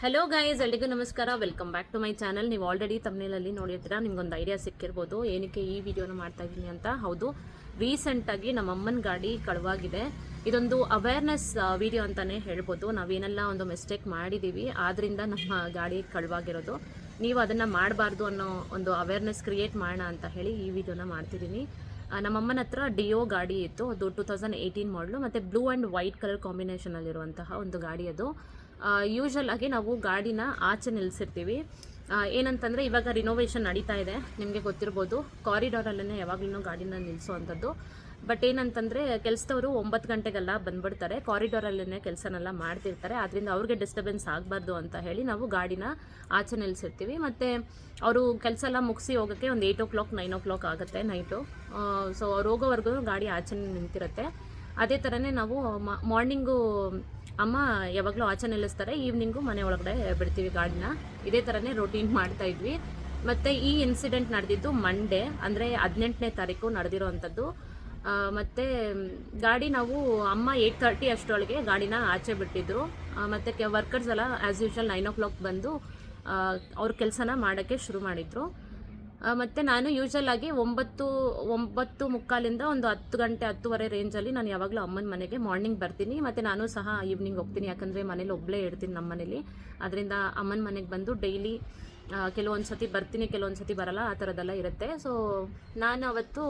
Hello guys ಎಲ್ರಿಗೂ ನಮಸ್ಕಾರ. Welcome back to my channel ನೀವು ಆಲ್ರೆಡಿ ತಮ್ಮನೇಲಲ್ಲಿ ನೋಡಿರ್ತೀರಾ? ನಿಮ್ಗೊಂದು ಐಡಿಯಾ ಸಿಕ್ಕಿರ್ಬೋದು. ಏನಕ್ಕೆ ಈ ವಿಡಿಯೋನ ಮಾಡ್ತಾ ಇದ್ದೀನಿ ಅಂತ? ಹೌದು ರೀಸೆಂಟಾಗಿ ನಮ್ಮ ಅಮ್ಮನ ಗಾಡಿ ಕಳುವಾಗಿದೆ. ಇದೊಂದು ಅವೇರ್ನೆಸ್ ವಿಡಿಯೋ ಅಂತಲೇ ಹೇಳ್ಬೋದು. ನಾವೇನೆಲ್ಲ ಒಂದು ಮಿಸ್ಟೇಕ್ ಮಾಡಿದ್ದೀವಿ ಆದ್ರಿಂದ ನಮ್ಮ ಗಾಡಿ ಕಳುವಾಗಿರೋದು. ನೀವು ಅದನ್ನು ಮಾಡಬಾರ್ದು ಅನ್ನೋ ಒಂದು ಅವೇರ್ನೆಸ್ ಕ್ರಿಯೇಟ್ ಮಾಡೋಣ ಅಂತ ಹೇಳಿ ಈ ವಿಡಿಯೋನ ಮಾಡ್ತಿದ್ದೀನಿ ನಮ್ಮ ನಮ್ಮಮ್ಮನ ಹತ್ರ ಡಿಯೋ ಗಾಡಿ ಇತ್ತು. ಅದು ಟೂ ತೌಸಂಡ್ ಏಯ್ಟೀನ್ ಮಾಡಲು ಮತ್ತು ಬ್ಲೂ ಆ್ಯಂಡ್ ವೈಟ್ ಕಲರ್ ಕಾಂಬಿನೇಷನಲ್ಲಿರುವಂತಹ ಒಂದು ಗಾಡಿ ಅದು. ಯೂಶಲ್ ಆಗಿ ನಾವು ಗಾಡಿನ ಆಚೆ ನಿಲ್ಲಿಸಿರ್ತೀವಿ ಏನಂತಂದರೆ ಇವಾಗ ರಿನೋವೇಷನ್ ನಡೀತಾ ಇದೆ. ನಿಮಗೆ ಗೊತ್ತಿರ್ಬೋದು ಕಾರಿಡಾರಲ್ಲೇ ಯಾವಾಗಲೂ ಗಾಡಿನ ನಿಲ್ಲಿಸುವಂಥದ್ದು ಬಟ್ ಏನಂತಂದರೆ ಕೆಲಸದವರು ಒಂಬತ್ತು ಗಂಟೆಗೆಲ್ಲ ಬಂದ್ಬಿಡ್ತಾರೆ. ಕಾರಿಡಾರಲ್ಲೇ ಕೆಲಸನೆಲ್ಲ ಮಾಡ್ತಿರ್ತಾರೆ. ಅದರಿಂದ ಅವ್ರಿಗೆ ಡಿಸ್ಟರ್ಬೆನ್ಸ್ ಆಗಬಾರ್ದು ಅಂತ ಹೇಳಿ ನಾವು ಗಾಡಿನ ಆಚೆ ನಿಲ್ಲಿಸಿರ್ತೀವಿ ಮತ್ತು ಅವರು ಕೆಲಸ ಎಲ್ಲ ಮುಗಿಸಿ ಹೋಗೋಕ್ಕೆ ಒಂದು eight o'clock nine o'clock ಆಗುತ್ತೆ ನೈಟು ಸೊ ಅವ್ರು ಹೋಗೋವರೆಗೂ ಗಾಡಿ ಆಚೆ ನಿಂತಿರುತ್ತೆ. ಅದೇ ಥರನೇ ನಾವು ಮಾರ್ನಿಂಗು ಅಮ್ಮ ಯಾವಾಗಲೂ ಆಚೆ ನಿಲ್ಲಿಸ್ತಾರೆ ಈವ್ನಿಂಗು ಮನೆ ಒಳಗಡೆ ಬಿಡ್ತೀವಿ ಗಾಡಿನ. ಇದೇ ಥರನೇ ರೊಟೀನ್ ಮಾಡ್ತಾ ಇದ್ವಿ. ಮತ್ತು ಈ ಇನ್ಸಿಡೆಂಟ್ ನಡೆದಿದ್ದು ಮಂಡೇ ಅಂದರೆ ಹದಿನೆಂಟನೇ ತಾರೀಕು ನಡೆದಿರೋವಂಥದ್ದು. ಮತ್ತು ಮತ್ತೆ ಗಾಡಿ ನಾವು ಅಮ್ಮ ಏಯ್ಟ್ ತರ್ಟಿ ಅಷ್ಟರೊಳಗೆ ಗಾಡಿನ ಆಚೆ ಬಿಟ್ಟಿದ್ರು. ಮತ್ತು ವರ್ಕರ್ಸ್ ಎಲ್ಲ as usual nine o'clock ಬಂದು ಅವ್ರ ಕೆಲಸನ ಮಾಡೋಕ್ಕೆ ಶುರು ಮಾಡಿದರು. ಮತ್ತೆ ನಾನು ಯೂಶಲ್ ಆಗಿ ಒಂಬತ್ತು ಒಂಬತ್ತು ಮುಕ್ಕಾಲಿಂದ ಒಂದು ಹತ್ತು ಗಂಟೆ, ಹತ್ತುವರೆ ರೇಂಜಲ್ಲಿ ನಾನು ಯಾವಾಗಲೂ ಅಮ್ಮನ ಮನೆಗೆ ಮಾರ್ನಿಂಗ್ ಬರ್ತೀನಿ. ಮತ್ತು ನಾನು ಸಹ ಈವ್ನಿಂಗ್ ಹೋಗ್ತೀನಿ. ಯಾಕಂದರೆ ಮನೇಲಿ ಒಬ್ಬಳೇ ಇರ್ತೀನಿ ನಮ್ಮ ಮನೇಲಿ. ಅದರಿಂದ ಅಮ್ಮನ ಮನೆಗೆ ಬಂದು ಡೈಲಿ ಕೆಲವೊಂದು ಸತಿ ಬರ್ತೀನಿ ಕೆಲವೊಂದು ಸತಿ ಬರಲ್ಲ. ಆ ಥರದ್ದೆಲ್ಲ ಇರುತ್ತೆ. ಸೊ ನಾನು ಅವತ್ತು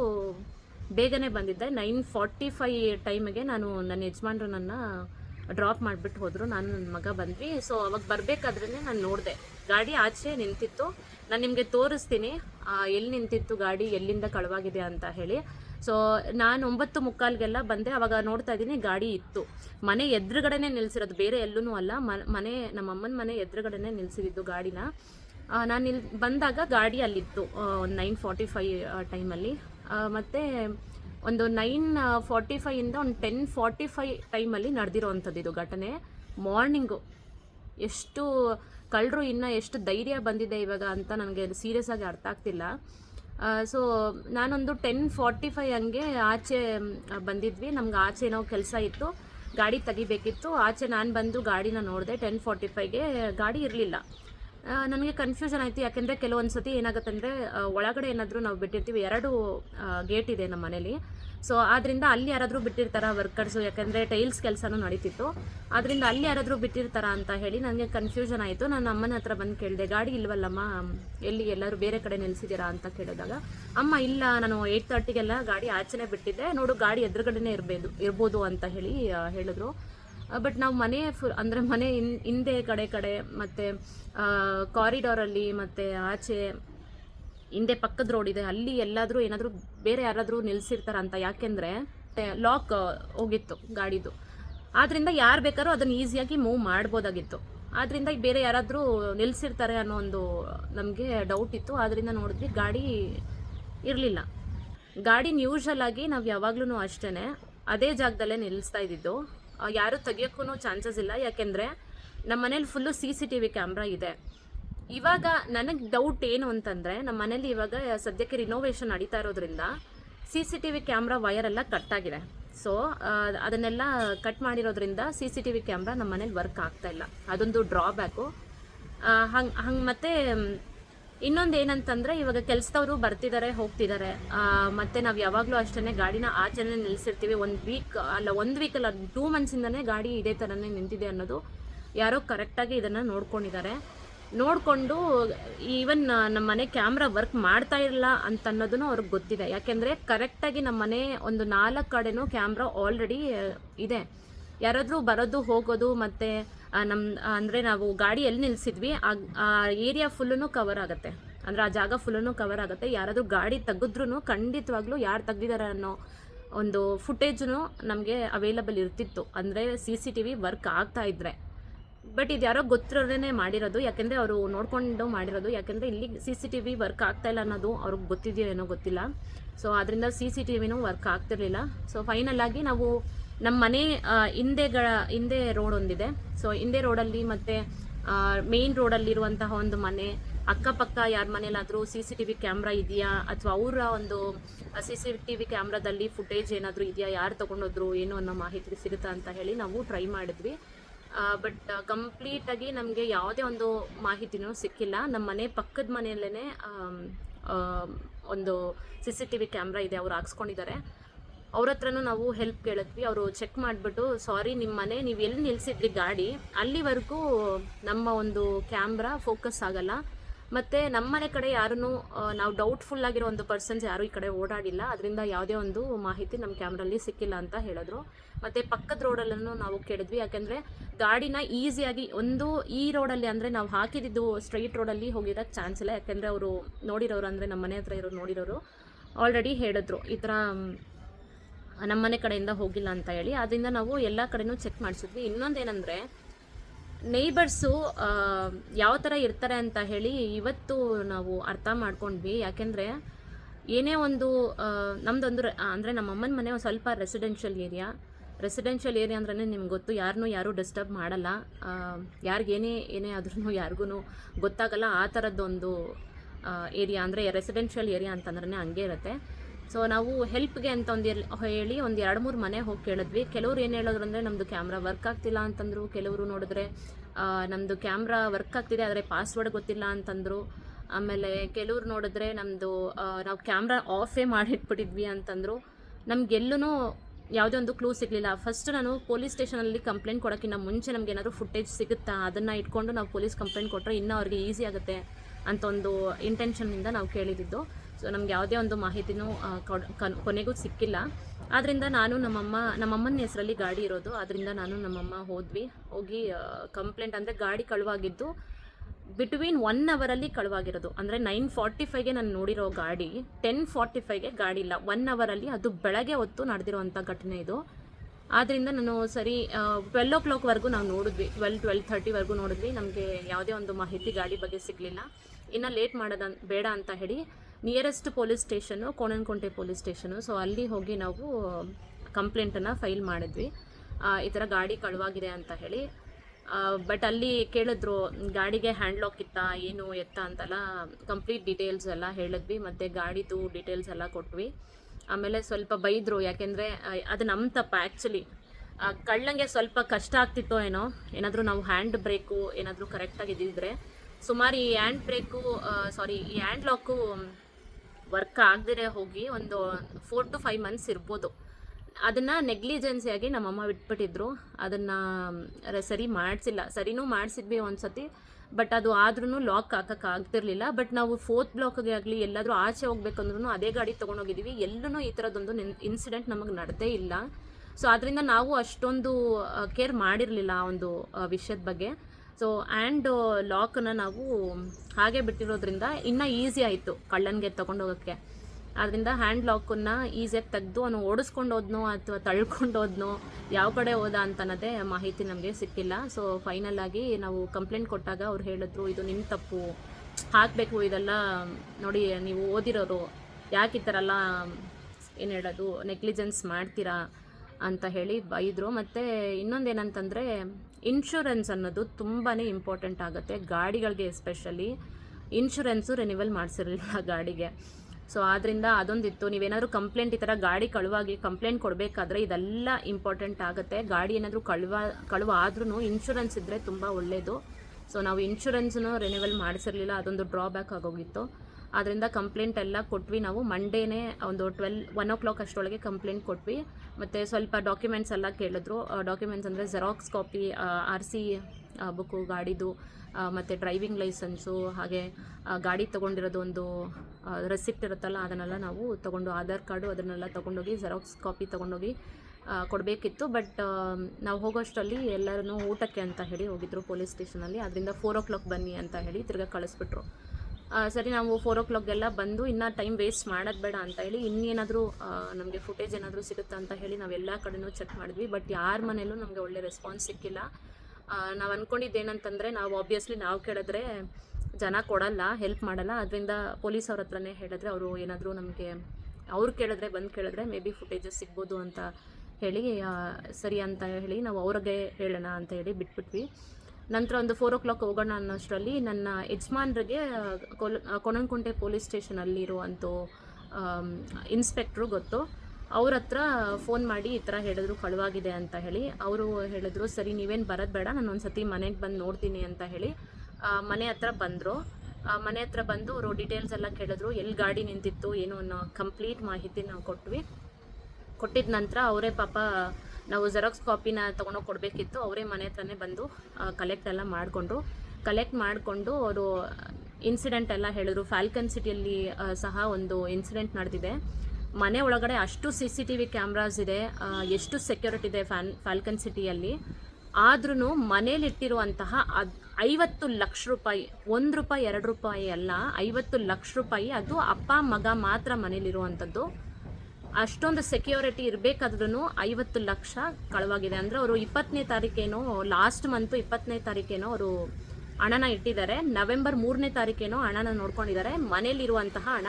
ಬೇಗನೆ ಬಂದಿದ್ದೆ. ನೈನ್ ಫಾರ್ಟಿ ಫೈ ಟೈಮಿಗೆ ನಾನು ನನ್ನ ಯಜಮಾನ್ರು ನನ್ನ ಡ್ರಾಪ್ ಮಾಡಿಬಿಟ್ಟು ಹೋದರು. ನಾನು ನನ್ನ ಮಗ ಬಂದ್ವಿ. ಸೊ ಅವಾಗ ಬರಬೇಕಾದ್ರೇ ನಾನು ನೋಡಿದೆ. ಗಾಡಿ ಆಚೆ ನಿಂತಿತ್ತು. ನಾನು ನಿಮಗೆ ತೋರಿಸ್ತೀನಿ. ಎಲ್ಲಿ ನಿಂತಿತ್ತು ಗಾಡಿ, ಎಲ್ಲಿಂದ ಕಳವಾಗಿದೆ ಅಂತ ಹೇಳಿ. ಸೊ ನಾನು ಒಂಬತ್ತು ಮುಕ್ಕಾಲ್ಗೆಲ್ಲ ಬಂದೆ. ಅವಾಗ ನೋಡ್ತಾ ಇದ್ದೀನಿ ಗಾಡಿ ಇತ್ತು. ಮನೆ ಎದುರುಗಡೆನೇ ನಿಲ್ಸಿರೋದು. ಬೇರೆ ಎಲ್ಲೂ ಅಲ್ಲ. ಮನೆ, ನಮ್ಮ ಅಮ್ಮನ ಮನೆ ಎದುರುಗಡೆನೇ ನಿಲ್ಸಿದ್ದು ಗಾಡಿನ. ನಾನು ಬಂದಾಗ ಗಾಡಿ ಅಲ್ಲಿತ್ತು. ಒಂದು ನೈನ್ ಫಾರ್ಟಿ ಫೈ ಟೈಮಲ್ಲಿ ಮತ್ತು ಒಂದು ನೈನ್ ಫಾರ್ಟಿ ಫೈಯಿಂದ ಒಂದು ಟೆನ್ ಫಾರ್ಟಿ ಫೈವ್ ಟೈಮಲ್ಲಿ ನಡೆದಿರೋವಂಥದ್ದು ಇದು ಘಟನೆ. ಮಾರ್ನಿಂಗು ಎಷ್ಟು ಕಳ್ಳರು ಇನ್ನೂ ಎಷ್ಟು ಧೈರ್ಯ ಬಂದಿದೆ ಇವಾಗ ಅಂತ ನನಗೆ ಸೀರಿಯಸ್ ಆಗಿ ಅರ್ಥ ಆಗ್ತಿಲ್ಲ. ಸೊ ನಾನೊಂದು ಟೆನ್ ಫಾರ್ಟಿ ಫೈವ್ ಹಂಗೆ ಆಚೆ ಬಂದಿದ್ವಿ. ನಮ್ಗೆ ಆಚೆ ಏನೋ ಕೆಲಸ ಇತ್ತು. ಗಾಡಿ ತೆಗಿಬೇಕಿತ್ತು. ಆಚೆ ನಾನು ಬಂದು ಗಾಡಿನ ನೋಡಿದೆ ಟೆನ್ ಫಾರ್ಟಿ ಫೈವ್ಗೆ ಗಾಡಿ ಇರಲಿಲ್ಲ. ನನಗೆ ಕನ್ಫ್ಯೂಷನ್ ಆಯಿತು. ಯಾಕೆಂದರೆ ಕೆಲವೊಂದು ಸತಿ ಏನಾಗುತ್ತೆ ಅಂದರೆ ಒಳಗಡೆ ಏನಾದರೂ ನಾವು ಬಿಟ್ಟಿರ್ತೀವಿ. ಎರಡು ಗೇಟ್ ಇದೆ ನಮ್ಮ ಮನೇಲಿ. ಸೊ ಆದ್ದರಿಂದ ಅಲ್ಲಿ ಯಾರಾದರೂ ಬಿಟ್ಟಿರ್ತಾರ ವರ್ಕರ್ಸು ಯಾಕಂದರೆ ಟೈಲ್ಸ್ ಕೆಲಸನೂ ನಡೀತಿತ್ತು. ಆದ್ದರಿಂದ ಅಲ್ಲಿ ಯಾರಾದರೂ ಬಿಟ್ಟಿರ್ತಾರ ಅಂತ ಹೇಳಿ ನನಗೆ ಕನ್ಫ್ಯೂಷನ್ ಆಯಿತು. ನಾನು ಅಮ್ಮನ ಹತ್ರ ಬಂದು ಕೇಳಿದೆ, ಗಾಡಿ ಇಲ್ವಲ್ಲಮ್ಮ, ಎಲ್ಲಿ ಎಲ್ಲರೂ ಬೇರೆ ಕಡೆ ನಿಲ್ಲಿಸಿದ್ದೀರಾ ಅಂತ ಕೇಳಿದಾಗ, ಅಮ್ಮ, ಇಲ್ಲ, ನಾನು ಏಯ್ಟ್ ತರ್ಟಿಗೆಲ್ಲ ಗಾಡಿ ಆಚೆನೇ ಬಿಟ್ಟಿದ್ದೆ. ನೋಡು, ಗಾಡಿ ಎದುರುಗಡೆನೇ ಇರಬೇಕು ಇರ್ಬೋದು ಅಂತ ಹೇಳಿ ಹೇಳಿದ್ರು. ಬಟ್ ನಾವು ಮನೆ ಫುಲ್ ಅಂದರೆ ಮನೆ ಇನ್, ಹಿಂದೆ ಕಡೆ ಕಡೆ, ಮತ್ತು ಕಾರಿಡಾರಲ್ಲಿ ಮತ್ತು ಆಚೆ ಹಿಂದೆ ಪಕ್ಕದ ರೋಡ್ ಇದೆ, ಅಲ್ಲಿ ಎಲ್ಲಾದರೂ ಏನಾದರೂ ಬೇರೆ ಯಾರಾದರೂ ನಿಲ್ಸಿರ್ತಾರ ಅಂತ. ಯಾಕೆಂದರೆ ಲಾಕ್ ಹೋಗಿತ್ತು ಗಾಡಿದು. ಆದ್ದರಿಂದ ಯಾರು ಬೇಕಾದ್ರೂ ಅದನ್ನು ಈಸಿಯಾಗಿ ಮೂವ್ ಮಾಡ್ಬೋದಾಗಿತ್ತು. ಆದ್ದರಿಂದ ಬೇರೆ ಯಾರಾದರೂ ನಿಲ್ಲಿಸಿರ್ತಾರೆ ಅನ್ನೋ ಒಂದು, ನಮಗೆ ಡೌಟ್ ಇತ್ತು. ಆದ್ದರಿಂದ ನೋಡಿದ್ವಿ ಗಾಡಿ ಇರಲಿಲ್ಲ. ಗಾಡಿನ ಯೂಶಲ್ ಆಗಿ ನಾವು ಯಾವಾಗ್ಲೂ ಅಷ್ಟೇ ಅದೇ ಜಾಗದಲ್ಲೇ ನಿಲ್ಲಿಸ್ತಾ ಇದ್ದಿದ್ದು. ಯಾರೂ ತೆಗಿಯೋಕ್ಕೂ ಚಾನ್ಸಸ್ ಇಲ್ಲ. ಯಾಕೆಂದರೆ ನಮ್ಮ ಮನೇಲಿ full C C T V camera ಇದೆ. ಇವಾಗ ನನಗೆ ಡೌಟ್ ಏನು ಅಂತಂದರೆ ನಮ್ಮ ಮನೇಲಿ ಇವಾಗ ಸದ್ಯಕ್ಕೆ ರಿನೋವೇಷನ್ ನಡೀತಾ ಇರೋದ್ರಿಂದ C C T V camera ವಯರೆಲ್ಲ cut ಆಗಿದೆ ಸೊ ಅದನ್ನೆಲ್ಲ ಕಟ್ ಮಾಡಿರೋದ್ರಿಂದ C C T V camera ನಮ್ಮ ಮನೇಲಿ ವರ್ಕ್ ಆಗ್ತಾ ಇಲ್ಲ. ಅದೊಂದು ಡ್ರಾಬ್ಯಾಕು ಹಂಗೆ ಹಂಗೆ ಮತ್ತೆ, ಇನ್ನೊಂದು ಏನಂತಂದರೆ, ಇವಾಗ ಕೆಲಸದವರು ಬರ್ತಿದ್ದಾರೆ ಹೋಗ್ತಿದ್ದಾರೆ ಮತ್ತು ಮತ್ತೆ ನಾವು ಯಾವಾಗಲೂ ಅಷ್ಟೇ ಗಾಡಿನ ಆಚರಣೆ ನಿಲ್ಲಿಸಿರ್ತೀವಿ ಒಂದು ವೀಕ್ ಅಲ್ಲ, ಒಂದು ವೀಕ್ ಅಲ್ಲ ಟೂ ಮಂತ್ಸಿಂದನೇ ಗಾಡಿ ಇದೇ ಥರನೇ ನಿಂತಿದೆ ಅನ್ನೋದು ಯಾರೋ ಕರೆಕ್ಟಾಗಿ ಇದನ್ನು ನೋಡ್ಕೊಂಡಿದ್ದಾರೆ. ನೋಡಿಕೊಂಡು ಈವನ್ ನಮ್ಮ ಮನೆ ಕ್ಯಾಮ್ರಾ ವರ್ಕ್ ಮಾಡ್ತಾ ಇಲ್ಲ ಅಂತ ಅನ್ನೋದನ್ನು ಅವ್ರಿಗೆ ಗೊತ್ತಿದೆ. ಯಾಕೆಂದರೆ ಕರೆಕ್ಟಾಗಿ ನಮ್ಮ ಮನೆ ಒಂದು ನಾಲ್ಕು ಕಡೆನೂ ಕ್ಯಾಮ್ರಾ ಆಲ್ರೆಡಿ ಇದೆ. ಯಾರಾದರೂ ಬರೋದು, ಹೋಗೋದು, ಮತ್ತು ನಮ್ಮ ಅಂದರೆ ನಾವು ಗಾಡಿ ಎಲ್ಲಿ ನಿಲ್ಲಿಸಿದ್ವಿ ಆ ಏರಿಯಾ ಫುಲ್ಲೂ ಕವರ್ ಆಗುತ್ತೆ. ಅಂದರೆ ಆ ಜಾಗ ಫುಲ್ಲೂ ಕವರ್ ಆಗುತ್ತೆ. ಯಾರಾದರೂ ಗಾಡಿ ತೆಗೆದ್ರೂ ಖಂಡಿತವಾಗ್ಲೂ ಯಾರು ತೆಗ್ದಿದ್ದಾರೆ ಅನ್ನೋ ಒಂದು ಫುಟೇಜು ನಮಗೆ ಅವೈಲಬಲ್ ಇರ್ತಿತ್ತು. ಅಂದರೆ C C T V work ಆಗ್ತಾ ಇದ್ರೆ. ಬಟ್ ಇದು ಯಾರೋ ಗೊತ್ತಿರೋದೇ ಮಾಡಿರೋದು. ಯಾಕೆಂದರೆ ಅವರು ನೋಡ್ಕೊಂಡು ಮಾಡಿರೋದು. ಯಾಕೆಂದರೆ ಇಲ್ಲಿ C C T V work ಆಗ್ತಾ ಇಲ್ಲ ಅನ್ನೋದು ಅವ್ರಿಗೆ ಗೊತ್ತಿದೆಯೋ ಏನೋ ಗೊತ್ತಿಲ್ಲ. ಸೊ ಅದರಿಂದ ಸಿ ಸಿ ಟಿ ವಿನೂ ವರ್ಕ್ ಆಗ್ತಿರ್ಲಿಲ್ಲ ಸೊ ಫೈನಲ್ ನಾವು ನಮ್ಮ ಮನೆ ಹಿಂದೆಗಳ, ಹಿಂದೆ ರೋಡ್ ಒಂದಿದೆ. ಸೊ ಹಿಂದೆ ರೋಡಲ್ಲಿ ಮತ್ತು ಮೇನ್ ರೋಡಲ್ಲಿರುವಂತಹ ಒಂದು ಮನೆ, ಅಕ್ಕಪಕ್ಕ ಯಾರ ಮನೇಲಾದರೂ C C T V camera ಇದೆಯಾ? ಅಥವಾ ಅವರ ಒಂದು ಸಿ ಸಿ ಟಿ ವಿ ಕ್ಯಾಮ್ರಾದಲ್ಲಿ ಫುಟೇಜ್ ಏನಾದರೂ ಇದೆಯಾ? ಯಾರು ತೊಗೊಂಡೋದ್ರು? ಏನು ಅನ್ನೋ ಮಾಹಿತಿ ಸಿಗುತ್ತಾ ಅಂತ ಹೇಳಿ ನಾವು ಟ್ರೈ ಮಾಡಿದ್ವಿ. ಬಟ್ ಕಂಪ್ಲೀಟಾಗಿ ನಮಗೆ ಯಾವುದೇ ಒಂದು ಮಾಹಿತಿನೂ ಸಿಕ್ಕಿಲ್ಲ. ನಮ್ಮ ಮನೆ ಪಕ್ಕದ ಮನೆಯಲ್ಲೇ ಒಂದು C C T V camera ಇದೆ ಅವ್ರು ಹಾಕ್ಸ್ಕೊಂಡಿದ್ದಾರೆ. ಅವ್ರ ಹತ್ರನೂ ನಾವು ಹೆಲ್ಪ್ ಕೇಳಿದ್ವಿ. ಅವರು ಚೆಕ್ ಮಾಡಿಬಿಟ್ಟು ಸಾರಿ ನಿಮ್ಮ ಮನೆ, ನೀವು ಎಲ್ಲಿ ನಿಲ್ಲಿಸಿದ್ರಿ ಗಾಡಿ? ಅಲ್ಲಿವರೆಗೂ ನಮ್ಮ ಒಂದು ಕ್ಯಾಮ್ರಾ ಫೋಕಸ್ ಆಗಲ್ಲ. ಮತ್ತು ನಮ್ಮ ಮನೆ ಕಡೆ ಯಾರೂ ನಾವು ಡೌಟ್ಫುಲ್ ಆಗಿರೋ ಒಂದು ಪರ್ಸನ್ಸ್ ಯಾರೂ ಈ ಕಡೆ ಓಡಾಡಿಲ್ಲ. ಅದರಿಂದ ಯಾವುದೇ ಒಂದು ಮಾಹಿತಿ ನಮ್ಮ ಕ್ಯಾಮ್ರಲ್ಲಿ ಸಿಕ್ಕಿಲ್ಲ ಅಂತ ಹೇಳಿದ್ರು. ಮತ್ತು ಪಕ್ಕದ ರೋಡಲ್ಲೂ ನಾವು ಕೇಳಿದ್ವಿ. ಯಾಕೆಂದರೆ ಗಾಡಿನ ಈಸಿಯಾಗಿ ಒಂದು ಈ ರೋಡಲ್ಲಿ ಅಂದರೆ ನಾವು ಹಾಕಿದ್ದು ಸ್ಟ್ರೈಟ್ ರೋಡಲ್ಲಿ ಹೋಗಿರೋಕ್ಕೆ ಚಾನ್ಸ್ ಇಲ್ಲ. ಯಾಕೆಂದರೆ ಅವರು ನೋಡಿರೋರು ಅಂದರೆ ನಮ್ಮ ಮನೆ ಹತ್ರ ಇರೋರು ನೋಡಿರೋರು ಆಲ್ರೆಡಿ ಹೇಳಿದ್ರು. ಈ ಥರ ನಮ್ಮ ಮನೆ ಕಡೆಯಿಂದ ಹೋಗಿಲ್ಲ ಅಂತ ಹೇಳಿ. ಅದರಿಂದ ನಾವು ಎಲ್ಲ ಕಡೆನೂ ಚೆಕ್ ಮಾಡಿಸಿದ್ವಿ. ಇನ್ನೊಂದೇನೆಂದರೆ ನೇಬರ್ಸು ಯಾವ ಥರ ಇರ್ತಾರೆ ಅಂತ ಹೇಳಿ ಇವತ್ತು ನಾವು ಅರ್ಥ ಮಾಡ್ಕೊಂಡ್ವಿ. ಯಾಕೆಂದರೆ ಏನೇ ಒಂದು ನಮ್ಮದೊಂದು ಅಂದರೆ ನಮ್ಮ ಅಮ್ಮನ ಮನೆ ಒಂದು ಸ್ವಲ್ಪ ರೆಸಿಡೆನ್ಷಿಯಲ್ ಏರಿಯಾ ರೆಸಿಡೆನ್ಷಿಯಲ್ ಏರಿಯಾ ಅಂದ್ರೆ ನಿಮ್ಗೆ ಗೊತ್ತು ಯಾರನ್ನೂ ಯಾರೂ ಡಿಸ್ಟರ್ಬ್ ಮಾಡಲ್ಲ. ಯಾರಿಗೇನೇ ಏನೇ ಆದ್ರೂ ಯಾರಿಗೂ ಗೊತ್ತಾಗಲ್ಲ. ಆ ಥರದ್ದೊಂದು ಏರಿಯಾ ಅಂದರೆ ರೆಸಿಡೆನ್ಷಿಯಲ್ ಏರಿಯಾ ಅಂತಂದ್ರೆ ಹಂಗೆ ಇರುತ್ತೆ. ಸೊ ನಾವು ಹೆಲ್ಪ್ಗೆ ಅಂತ ಒಂದು ಹೇಳಿ ಒಂದು ಎರಡು ಮೂರು ಮನೆ ಹೋಗಿ ಕೇಳಿದ್ವಿ. ಕೆಲವ್ರು ಏನು ಹೇಳೋದ್ರು ಅಂದರೆ ನಮ್ಮದು ಕ್ಯಾಮ್ರಾ ವರ್ಕ್ ಆಗ್ತಿಲ್ಲ ಅಂತಂದರು. ಕೆಲವರು ನೋಡಿದ್ರೆ ನಮ್ಮದು ಕ್ಯಾಮ್ರಾ ವರ್ಕ್ ಆಗ್ತಿದೆ, ಆದರೆ ಪಾಸ್ವರ್ಡ್ ಗೊತ್ತಿಲ್ಲ ಅಂತಂದರು. ಆಮೇಲೆ ಕೆಲವರು ನೋಡಿದ್ರೆ ನಮ್ಮದು ನಾವು ಕ್ಯಾಮ್ರಾ ಆಫೇ ಮಾಡಿಟ್ಬಿಟ್ಟಿದ್ವಿ ಅಂತಂದರು. ನಮಗೆಲ್ಲೂ ಯಾವುದೇ ಒಂದು ಕ್ಲೂ ಸಿಗಲಿಲ್ಲ. ಫಸ್ಟ್ ನಾನು ಪೊಲೀಸ್ ಸ್ಟೇಷನಲ್ಲಿ ಕಂಪ್ಲೇಂಟ್ ಕೊಡೋಕ್ಕಿಂತ ಮುಂಚೆ ನಮ್ಗೆ ಏನಾದರೂ ಫುಟೇಜ್ ಸಿಗುತ್ತಾ? ಅದನ್ನು ಇಟ್ಕೊಂಡು ನಾವು ಪೊಲೀಸ್ ಕಂಪ್ಲೇಂಟ್ ಕೊಟ್ಟರೆ ಇನ್ನೂ ಅವ್ರಿಗೆ ಈಸಿ ಆಗುತ್ತೆ ಅಂತ ಒಂದು ಇಂಟೆನ್ಷನ್ನಿಂದ ನಾವು ಕೇಳಿದ್ದು. ಸೊ ನಮ್ಗೆ ಯಾವುದೇ ಒಂದು ಮಾಹಿತಿನೂ ಕೊನೆಗೂ ಸಿಕ್ಕಿಲ್ಲ. ಆದ್ದರಿಂದ ನಾನು ನಮ್ಮಮ್ಮ, ನಮ್ಮಮ್ಮನ ಹೆಸರಲ್ಲಿ ಗಾಡಿ ಇರೋದು. ಆದ್ದರಿಂದ ನಾನು ನಮ್ಮಮ್ಮ ಹೋದ್ವಿ. ಹೋಗಿ ಕಂಪ್ಲೇಂಟ್ ಅಂದರೆ ಗಾಡಿ ಕಳುವಾಗಿದ್ದು ಬಿಟ್ವೀನ್ ಒನ್ ಅವರಲ್ಲಿ ಕಳುವಾಗಿರೋದು. ಅಂದರೆ ನೈನ್ ಫಾರ್ಟಿ ಫೈವ್ಗೆ ನಾನು ನೋಡಿರೋ ಗಾಡಿ ಟೆನ್ ಫಾರ್ಟಿ ಫೈವ್ಗೆ ಗಾಡಿ ಇಲ್ಲ. ಒನ್ ಅವರಲ್ಲಿ ಅದು ಬೆಳಗ್ಗೆ ಹೊತ್ತು ನಡೆದಿರುವಂಥ ಘಟನೆ ಇದು. ಆದ್ದರಿಂದ ನಾನು ಸರಿ ಟ್ವೆಲ್ ಓ ಕ್ಲಾಕ್ವರೆಗೂ ನಾವು ನೋಡಿದ್ವಿ. ಟ್ವೆಲ್ ಟ್ವೆಲ್ ಥರ್ಟಿವರೆಗೂ ನೋಡಿದ್ವಿ. ನಮಗೆ ಯಾವುದೇ ಒಂದು ಮಾಹಿತಿ ಗಾಡಿ ಬಗ್ಗೆ ಸಿಗಲಿಲ್ಲ. ಇನ್ನು ಲೇಟ್ ಮಾಡೋದ ಬೇಡ ಅಂತ ಹೇಳಿ nearest police station Konanakunte police station so ಅಲ್ಲಿ ಹೋಗಿ ನಾವು ಕಂಪ್ಲೇಂಟನ್ನು ಫೈಲ್ ಮಾಡಿದ್ವಿ. ಈ ಥರ ಗಾಡಿ ಕಳುವಾಗಿದೆ ಅಂತ ಹೇಳಿ. ಬಟ್ ಅಲ್ಲಿ ಕೇಳಿದ್ರು, ಗಾಡಿಗೆ ಹ್ಯಾಂಡ್ ಲಾಕ್ ಇತ್ತಾ, ಏನು ಎತ್ತ ಅಂತೆಲ್ಲ ಕಂಪ್ಲೀಟ್ ಡೀಟೇಲ್ಸ್ ಎಲ್ಲ ಹೇಳಿದ್ವಿ. ಮತ್ತು ಗಾಡಿದು ಡೀಟೇಲ್ಸ್ ಎಲ್ಲ ಕೊಟ್ವಿ. ಆಮೇಲೆ ಸ್ವಲ್ಪ ಬೈದರು, ಯಾಕೆಂದರೆ ಅದು ನಮ್ಮ ತಪ್ಪ ಆ್ಯಕ್ಚುಲಿ ಕಳ್ಳಂಗೆ ಸ್ವಲ್ಪ ಕಷ್ಟ ಆಗ್ತಿತ್ತೋ ಏನೋ, ಏನಾದರೂ ನಾವು ಹ್ಯಾಂಡ್ ಬ್ರೇಕು ಏನಾದರೂ ಕರೆಕ್ಟಾಗಿ ಇದ್ದಿದ್ರೆ. ಸುಮಾರು ಈ ಹ್ಯಾಂಡ್ ಬ್ರೇಕು ಸಾರಿ ಈ ಹ್ಯಾಂಡ್ ಲಾಕು ವರ್ಕ್ ಆಗದಿರೇ ಹೋಗಿ ಒಂದು ಫೋರ್ ಟು ಫೈವ್ ಮಂತ್ಸ್ ಇರ್ಬೋದು. ಅದನ್ನು ನೆಗ್ಲಿಜೆನ್ಸಿಯಾಗಿ ನಮ್ಮಮ್ಮ ಬಿಟ್ಬಿಟ್ಟಿದ್ರು. ಅದನ್ನು ಸರಿ ಮಾಡಿಸಿಲ್ಲ. ಸರಿನೂ ಮಾಡಿಸಿದ್ವಿ ಒಂದು ಸತಿ ಬಟ್ ಅದು ಆದ್ರೂ ಲಾಕ್ ಹಾಕಕ್ಕೆ ಆಗ್ತಿರ್ಲಿಲ್ಲ. ಬಟ್ ನಾವು ಫೋರ್ತ್ ಬ್ಲಾಕ್ಗೆ ಆಗಲಿ, ಎಲ್ಲಾದರೂ ಆಚೆ ಹೋಗ್ಬೇಕಂದ್ರೂ ಅದೇ ಗಾಡಿ ತೊಗೊಂಡೋಗಿದ್ದೀವಿ ಎಲ್ಲೂ ಈ ಥರದ್ದೊಂದು ಇನ್ಸಿಡೆಂಟ್ ನಮಗೆ ನಡೆದೇ ಇಲ್ಲ. ಸೊ ಅದರಿಂದ ನಾವು ಅಷ್ಟೊಂದು ಕೇರ್ ಮಾಡಿರಲಿಲ್ಲ ಆ ಒಂದು ವಿಷಯದ ಬಗ್ಗೆ. ಸೊ ಆ್ಯಂಡ್ ಲಾಕನ್ನು ನಾವು ಹಾಗೆ ಬಿಟ್ಟಿರೋದ್ರಿಂದ ಇನ್ನೂ ಈಸಿ ಆಯಿತು ಕಳ್ಳನಿಗೆ ತೊಗೊಂಡೋಗೋಕ್ಕೆ. ಆದ್ದರಿಂದ ಹ್ಯಾಂಡ್ ಲಾಕನ್ನು ಈಸಿಯಾಗಿ ತೆಗೆದು ಅವನು ಓಡಿಸ್ಕೊಂಡು ಹೋದ್ನೋ ಅಥವಾ ತಳ್ಕೊಂಡು ಹೋದ್ನೋ ಯಾವ ಕಡೆ ಹೋದ ಅಂತ ಅನ್ನೋದೇ ಮಾಹಿತಿ ನಮಗೆ ಸಿಕ್ಕಿಲ್ಲ. ಸೊ ಫೈನಲ್ ನಾವು ಕಂಪ್ಲೇಂಟ್ ಕೊಟ್ಟಾಗ ಅವ್ರು ಹೇಳಿದ್ರು, ಇದು ನಿಮ್ಮ ತಪ್ಪು. ಹಾಕಬೇಕು ಇದೆಲ್ಲ, ನೋಡಿ ನೀವು ಓದಿರೋರು. ಯಾಕೆ ಈ ಥರ ಎಲ್ಲ, ಏನು ಹೇಳೋದು ನೆಗ್ಲಿಜೆನ್ಸ್ ಮಾಡ್ತೀರಾ? ಅಂತ ಹೇಳಿ ಬೈದರು. ಮತ್ತು ಇನ್ನೊಂದೇನಂತಂದರೆ ಇನ್ಶೂರೆನ್ಸ್ ಅನ್ನೋದು ತುಂಬಾ ಇಂಪಾರ್ಟೆಂಟ್ ಆಗುತ್ತೆ, ಗಾಡಿಗಳಿಗೆ ಎಸ್ಪೆಷಲಿ ಇನ್ಶೂರೆನ್ಸು ರಿನಿವಲ್ ಮಾಡಿಸಿರಲಿಲ್ಲ ಗಾಡಿಗೆ. ಸೊ ಆದ್ದರಿಂದ ಅದೊಂದಿತ್ತು. ನೀವೇನಾದರೂ ಕಂಪ್ಲೇಂಟ್ ಈ ಥರ ಗಾಡಿ ಕಳುವಾಗಿ ಕಂಪ್ಲೇಂಟ್ ಕೊಡಬೇಕಾದ್ರೆ ಇದೆಲ್ಲ ಇಂಪಾರ್ಟೆಂಟ್ ಆಗುತ್ತೆ. ಗಾಡಿ ಏನಾದರೂ ಕಳುವ ಕಳುವ ಆದ್ರೂ ಇನ್ಶೂರೆನ್ಸ್ ಇದ್ದರೆ ತುಂಬ ಒಳ್ಳೆಯದು ಸೊ ನಾವು ಇನ್ಶೂರೆನ್ಸನ್ನು ರಿನಿವಲ್ ಮಾಡಿಸಿರಲಿಲ್ಲ, ಅದೊಂದು ಡ್ರಾಬ್ಯಾಕ್ ಆಗೋಗಿತ್ತು. ಆದ್ದರಿಂದ ಕಂಪ್ಲೇಂಟ್ ಎಲ್ಲ ಕೊಟ್ವಿ ನಾವು. ಮಂಡೇನೇ ಒಂದು ಟ್ವೆಲ್ ಒನ್ ಓ ಕ್ಲಾಕ್ ಅಷ್ಟರೊಳಗೆ ಕಂಪ್ಲೇಂಟ್ ಕೊಟ್ವಿ. ಮತ್ತು ಸ್ವಲ್ಪ ಡಾಕ್ಯುಮೆಂಟ್ಸ್ ಎಲ್ಲ ಕೇಳಿದ್ರು. ಡಾಕ್ಯುಮೆಂಟ್ಸ್ ಅಂದರೆ xerox copy R C book ಗಾಡಿದು ಮತ್ತು ಡ್ರೈವಿಂಗ್ ಲೈಸೆನ್ಸು ಹಾಗೆ ಗಾಡಿ ತೊಗೊಂಡಿರೋದು ಒಂದು ರೆಸಿಪ್ಟ್ ಇರುತ್ತಲ್ಲ ಅದನ್ನೆಲ್ಲ ನಾವು ತೊಗೊಂಡು, ಆಧಾರ್ ಕಾರ್ಡು ಅದನ್ನೆಲ್ಲ ತೊಗೊಂಡೋಗಿ ಜೆರಾಕ್ಸ್ ಕಾಪಿ ತೊಗೊಂಡೋಗಿ ಕೊಡಬೇಕಿತ್ತು. ಬಟ್ ನಾವು ಹೋಗೋಷ್ಟರಲ್ಲಿ ಎಲ್ಲರೂ ಊಟಕ್ಕೆ ಅಂತ ಹೇಳಿ ಹೋಗಿದ್ರು ಪೊಲೀಸ್ ಸ್ಟೇಷನಲ್ಲಿ ಅದರಿಂದ ಫೋರ್ ಓ ಕ್ಲಾಕ್ ಬನ್ನಿ ಅಂತ ಹೇಳಿ ತಿರ್ಗಾ ಕಳಿಸ್ಬಿಟ್ರು. ಸರಿ, ನಾವು ಫೋರ್ ಓ ಕ್ಲಾಕ್ಗೆಲ್ಲ ಬಂದು ಇನ್ನೂ ಟೈಮ್ ವೇಸ್ಟ್ ಮಾಡೋದು ಬೇಡ ಅಂತ ಹೇಳಿ ಇನ್ನೇನಾದರೂ ನಮಗೆ ಫುಟೇಜ್ ಏನಾದರೂ ಸಿಗುತ್ತಾ ಅಂತ ಹೇಳಿ ನಾವು ಎಲ್ಲ ಕಡೆನೂ ಚೆಕ್ ಮಾಡಿದ್ವಿ. ಬಟ್ ಯಾರ ಮನೇಲೂ ನಮಗೆ ಒಳ್ಳೆ ರೆಸ್ಪಾನ್ಸ್ ಸಿಕ್ಕಿಲ್ಲ. ನಾವು ಅಂದ್ಕೊಂಡಿದ್ದು ಏನಂತಂದರೆ ನಾವು ಆಬ್ವಿಯಸ್ಲಿ ನಾವು ಕೇಳಿದ್ರೆ ಜನ ಕೊಡಲ್ಲ ಹೆಲ್ಪ್ ಮಾಡಲ್ಲ. ಅದರಿಂದ ಪೊಲೀಸ್ ಅವ್ರ ಹತ್ರನೇ ಹೇಳಿದ್ರೆ ಅವರು ಏನಾದರೂ ನಮಗೆ, ಅವ್ರು ಕೇಳಿದ್ರೆ, ಬಂದು ಕೇಳಿದ್ರೆ ಮೇ ಬಿ ಫುಟೇಜಸ್ ಸಿಗ್ಬೋದು ಅಂತ ಹೇಳಿ ಸರಿ ಅಂತ ಹೇಳಿ ನಾವು ಅವ್ರಿಗೆ ಹೇಳೋಣ ಅಂತ ಹೇಳಿ ಬಿಟ್ಬಿಟ್ವಿ. ನಂತರ ಒಂದು ಫೋರ್ ಓ ಕ್ಲಾಕ್ ಹೋಗೋಣ ಅನ್ನೋಷ್ಟರಲ್ಲಿ ನನ್ನ ಯಜಮಾನ್ರಿಗೆ ಕೊಲ್, ಕೊಣನಕುಂಟೆ ಪೊಲೀಸ್ ಸ್ಟೇಷನಲ್ಲಿರುವಂಥ ಇನ್ಸ್ಪೆಕ್ಟ್ರು ಗೊತ್ತು. ಅವ್ರ ಹತ್ರ ಫೋನ್ ಮಾಡಿ ಈ ಥರ ಹೇಳಿದ್ರು, ಕಳುವಾಗಿದೆ ಅಂತ ಹೇಳಿ. ಅವರು ಹೇಳಿದ್ರು, ಸರಿ, ನೀವೇನು ಬರೋದು ಬೇಡ, ನಾನು ಒಂದು ಸತಿ ಮನೆಗೆ ಬಂದು ನೋಡ್ತೀನಿ ಅಂತ ಹೇಳಿ. ಮನೆ ಹತ್ರ ಬಂದರು. ಮನೆ ಹತ್ರ ಬಂದು ಅವರು ಡೀಟೇಲ್ಸ್ ಎಲ್ಲ ಕೇಳಿದ್ರು. ಎಲ್ಲಿ ಗಾಡಿ ನಿಂತಿತ್ತು, ಏನು ಅನ್ನೋ ಕಂಪ್ಲೀಟ್ ಮಾಹಿತಿ ನಾವು ಕೊಟ್ವಿ. ಕೊಟ್ಟಿದ ನಂತರ ಅವರೇ ಪಾಪ ನಾವು ಜೆರಾಕ್ಸ್ ಕಾಪಿನ ತೊಗೊಂಡೋಗಿ ಕೊಡಬೇಕಿತ್ತು. ಅವರೇ ಮನೆ ಹತ್ರನೇ ಬಂದು ಕಲೆಕ್ಟ್ ಎಲ್ಲ ಮಾಡಿಕೊಂಡ್ರು. ಕಲೆಕ್ಟ್ ಮಾಡಿಕೊಂಡು ಅವರು ಇನ್ಸಿಡೆಂಟ್ ಎಲ್ಲ ಹೇಳಿದ್ರು. ಫ್ಯಾಲ್ಕನ್ ಸಿಟಿಯಲ್ಲಿ ಸಹ ಒಂದು ಇನ್ಸಿಡೆಂಟ್ ನಡೆದಿದೆ. ಮನೆ ಒಳಗಡೆ ಅಷ್ಟು C C T V cameras ಇದೆ ಎಷ್ಟು ಸೆಕ್ಯೂರಿಟಿ ಇದೆ ಫ್ಯಾನ್ ಫ್ಯಾಲ್ಕನ್ ಸಿಟಿಯಲ್ಲಿ ಆದ್ರೂ ಮನೇಲಿಟ್ಟಿರುವಂತಹ ಅದ್, ಐವತ್ತು ಲಕ್ಷ ರೂಪಾಯಿ, ಒಂದು ರೂಪಾಯಿ, ಎರಡು ರೂಪಾಯಿ ಅಲ್ಲ, ಐವತ್ತು ಲಕ್ಷ ರೂಪಾಯಿ, ಅದು ಅಪ್ಪ, ಮಗ ಮಾತ್ರ ಮನೇಲಿರುವಂಥದ್ದು ಅಷ್ಟೊಂದು ಸೆಕ್ಯೂರಿಟಿ ಇರಬೇಕಾದ್ರೂ ಐವತ್ತು ಲಕ್ಷ ಕಳವಾಗಿದೆ. ಅಂದರೆ ಅವರು ಇಪ್ಪತ್ತನೇ ತಾರೀಕೇನೋ ಲಾಸ್ಟ್ ಮಂತು ಇಪ್ಪತ್ತನೇ ತಾರೀಕೇನೋ ಅವರು ಹಣನ ಇಟ್ಟಿದ್ದಾರೆ. ನವೆಂಬರ್ ಮೂರನೇ ತಾರೀಕೇನೋ ಹಣನ ನೋಡ್ಕೊಂಡಿದ್ದಾರೆ. ಮನೇಲಿರುವಂತಹ ಹಣ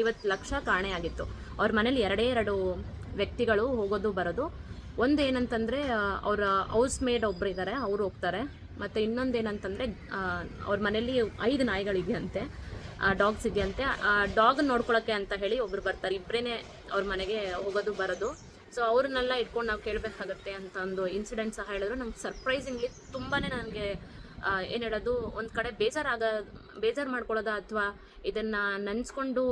ಐವತ್ತು ಲಕ್ಷ ಕಾಣೆಯಾಗಿತ್ತು ಅವ್ರ ಮನೇಲಿ ಎರಡೇ ಎರಡು ವ್ಯಕ್ತಿಗಳು ಹೋಗೋದು ಬರೋದು. ಒಂದು ಏನಂತಂದರೆ ಅವರ ಹೌಸ್ ಮೇಡ್ ಒಬ್ಬರು ಇದ್ದಾರೆ, ಅವರು ಹೋಗ್ತಾರೆ. ಮತ್ತು ಇನ್ನೊಂದು ಏನಂತಂದರೆ ಅವ್ರ ಮನೇಲಿ ಐದು ನಾಯಿಗಳಿದೆಯಂತೆ. ಡಾಗ್ಸ್ ಇದೆಯಂತೆ. ಆ ಡಾಗ್ ನೋಡ್ಕೊಳಕ್ಕೆ ಅಂತ ಹೇಳಿ ಒಬ್ರು ಬರ್ತಾರೆ. ಇಬ್ಬರೇ ಅವ್ರ ಮನೆಗೆ ಹೋಗೋದು, ಬರೋದು. ಸೊ ಅವ್ರನ್ನೆಲ್ಲ ಇಟ್ಕೊಂಡು ನಾವು ಕೇಳಬೇಕಾಗತ್ತೆ ಅಂತ ಒಂದು ಇನ್ಸಿಡೆಂಟ್ ಸಹ ಹೇಳಿದ್ರು. ನಮ್ಗೆ ಸರ್ಪ್ರೈಸಿಂಗ್ಲಿ ತುಂಬಾ ನನಗೆ ಏನು ಹೇಳೋದು, ಒಂದು ಕಡೆ ಬೇಜಾರಾಗ, ಬೇಜಾರು ಮಾಡ್ಕೊಳ್ಳೋದ ಅಥವಾ ಇದನ್ನು ನೆನೆಸ್ಕೊಂಡು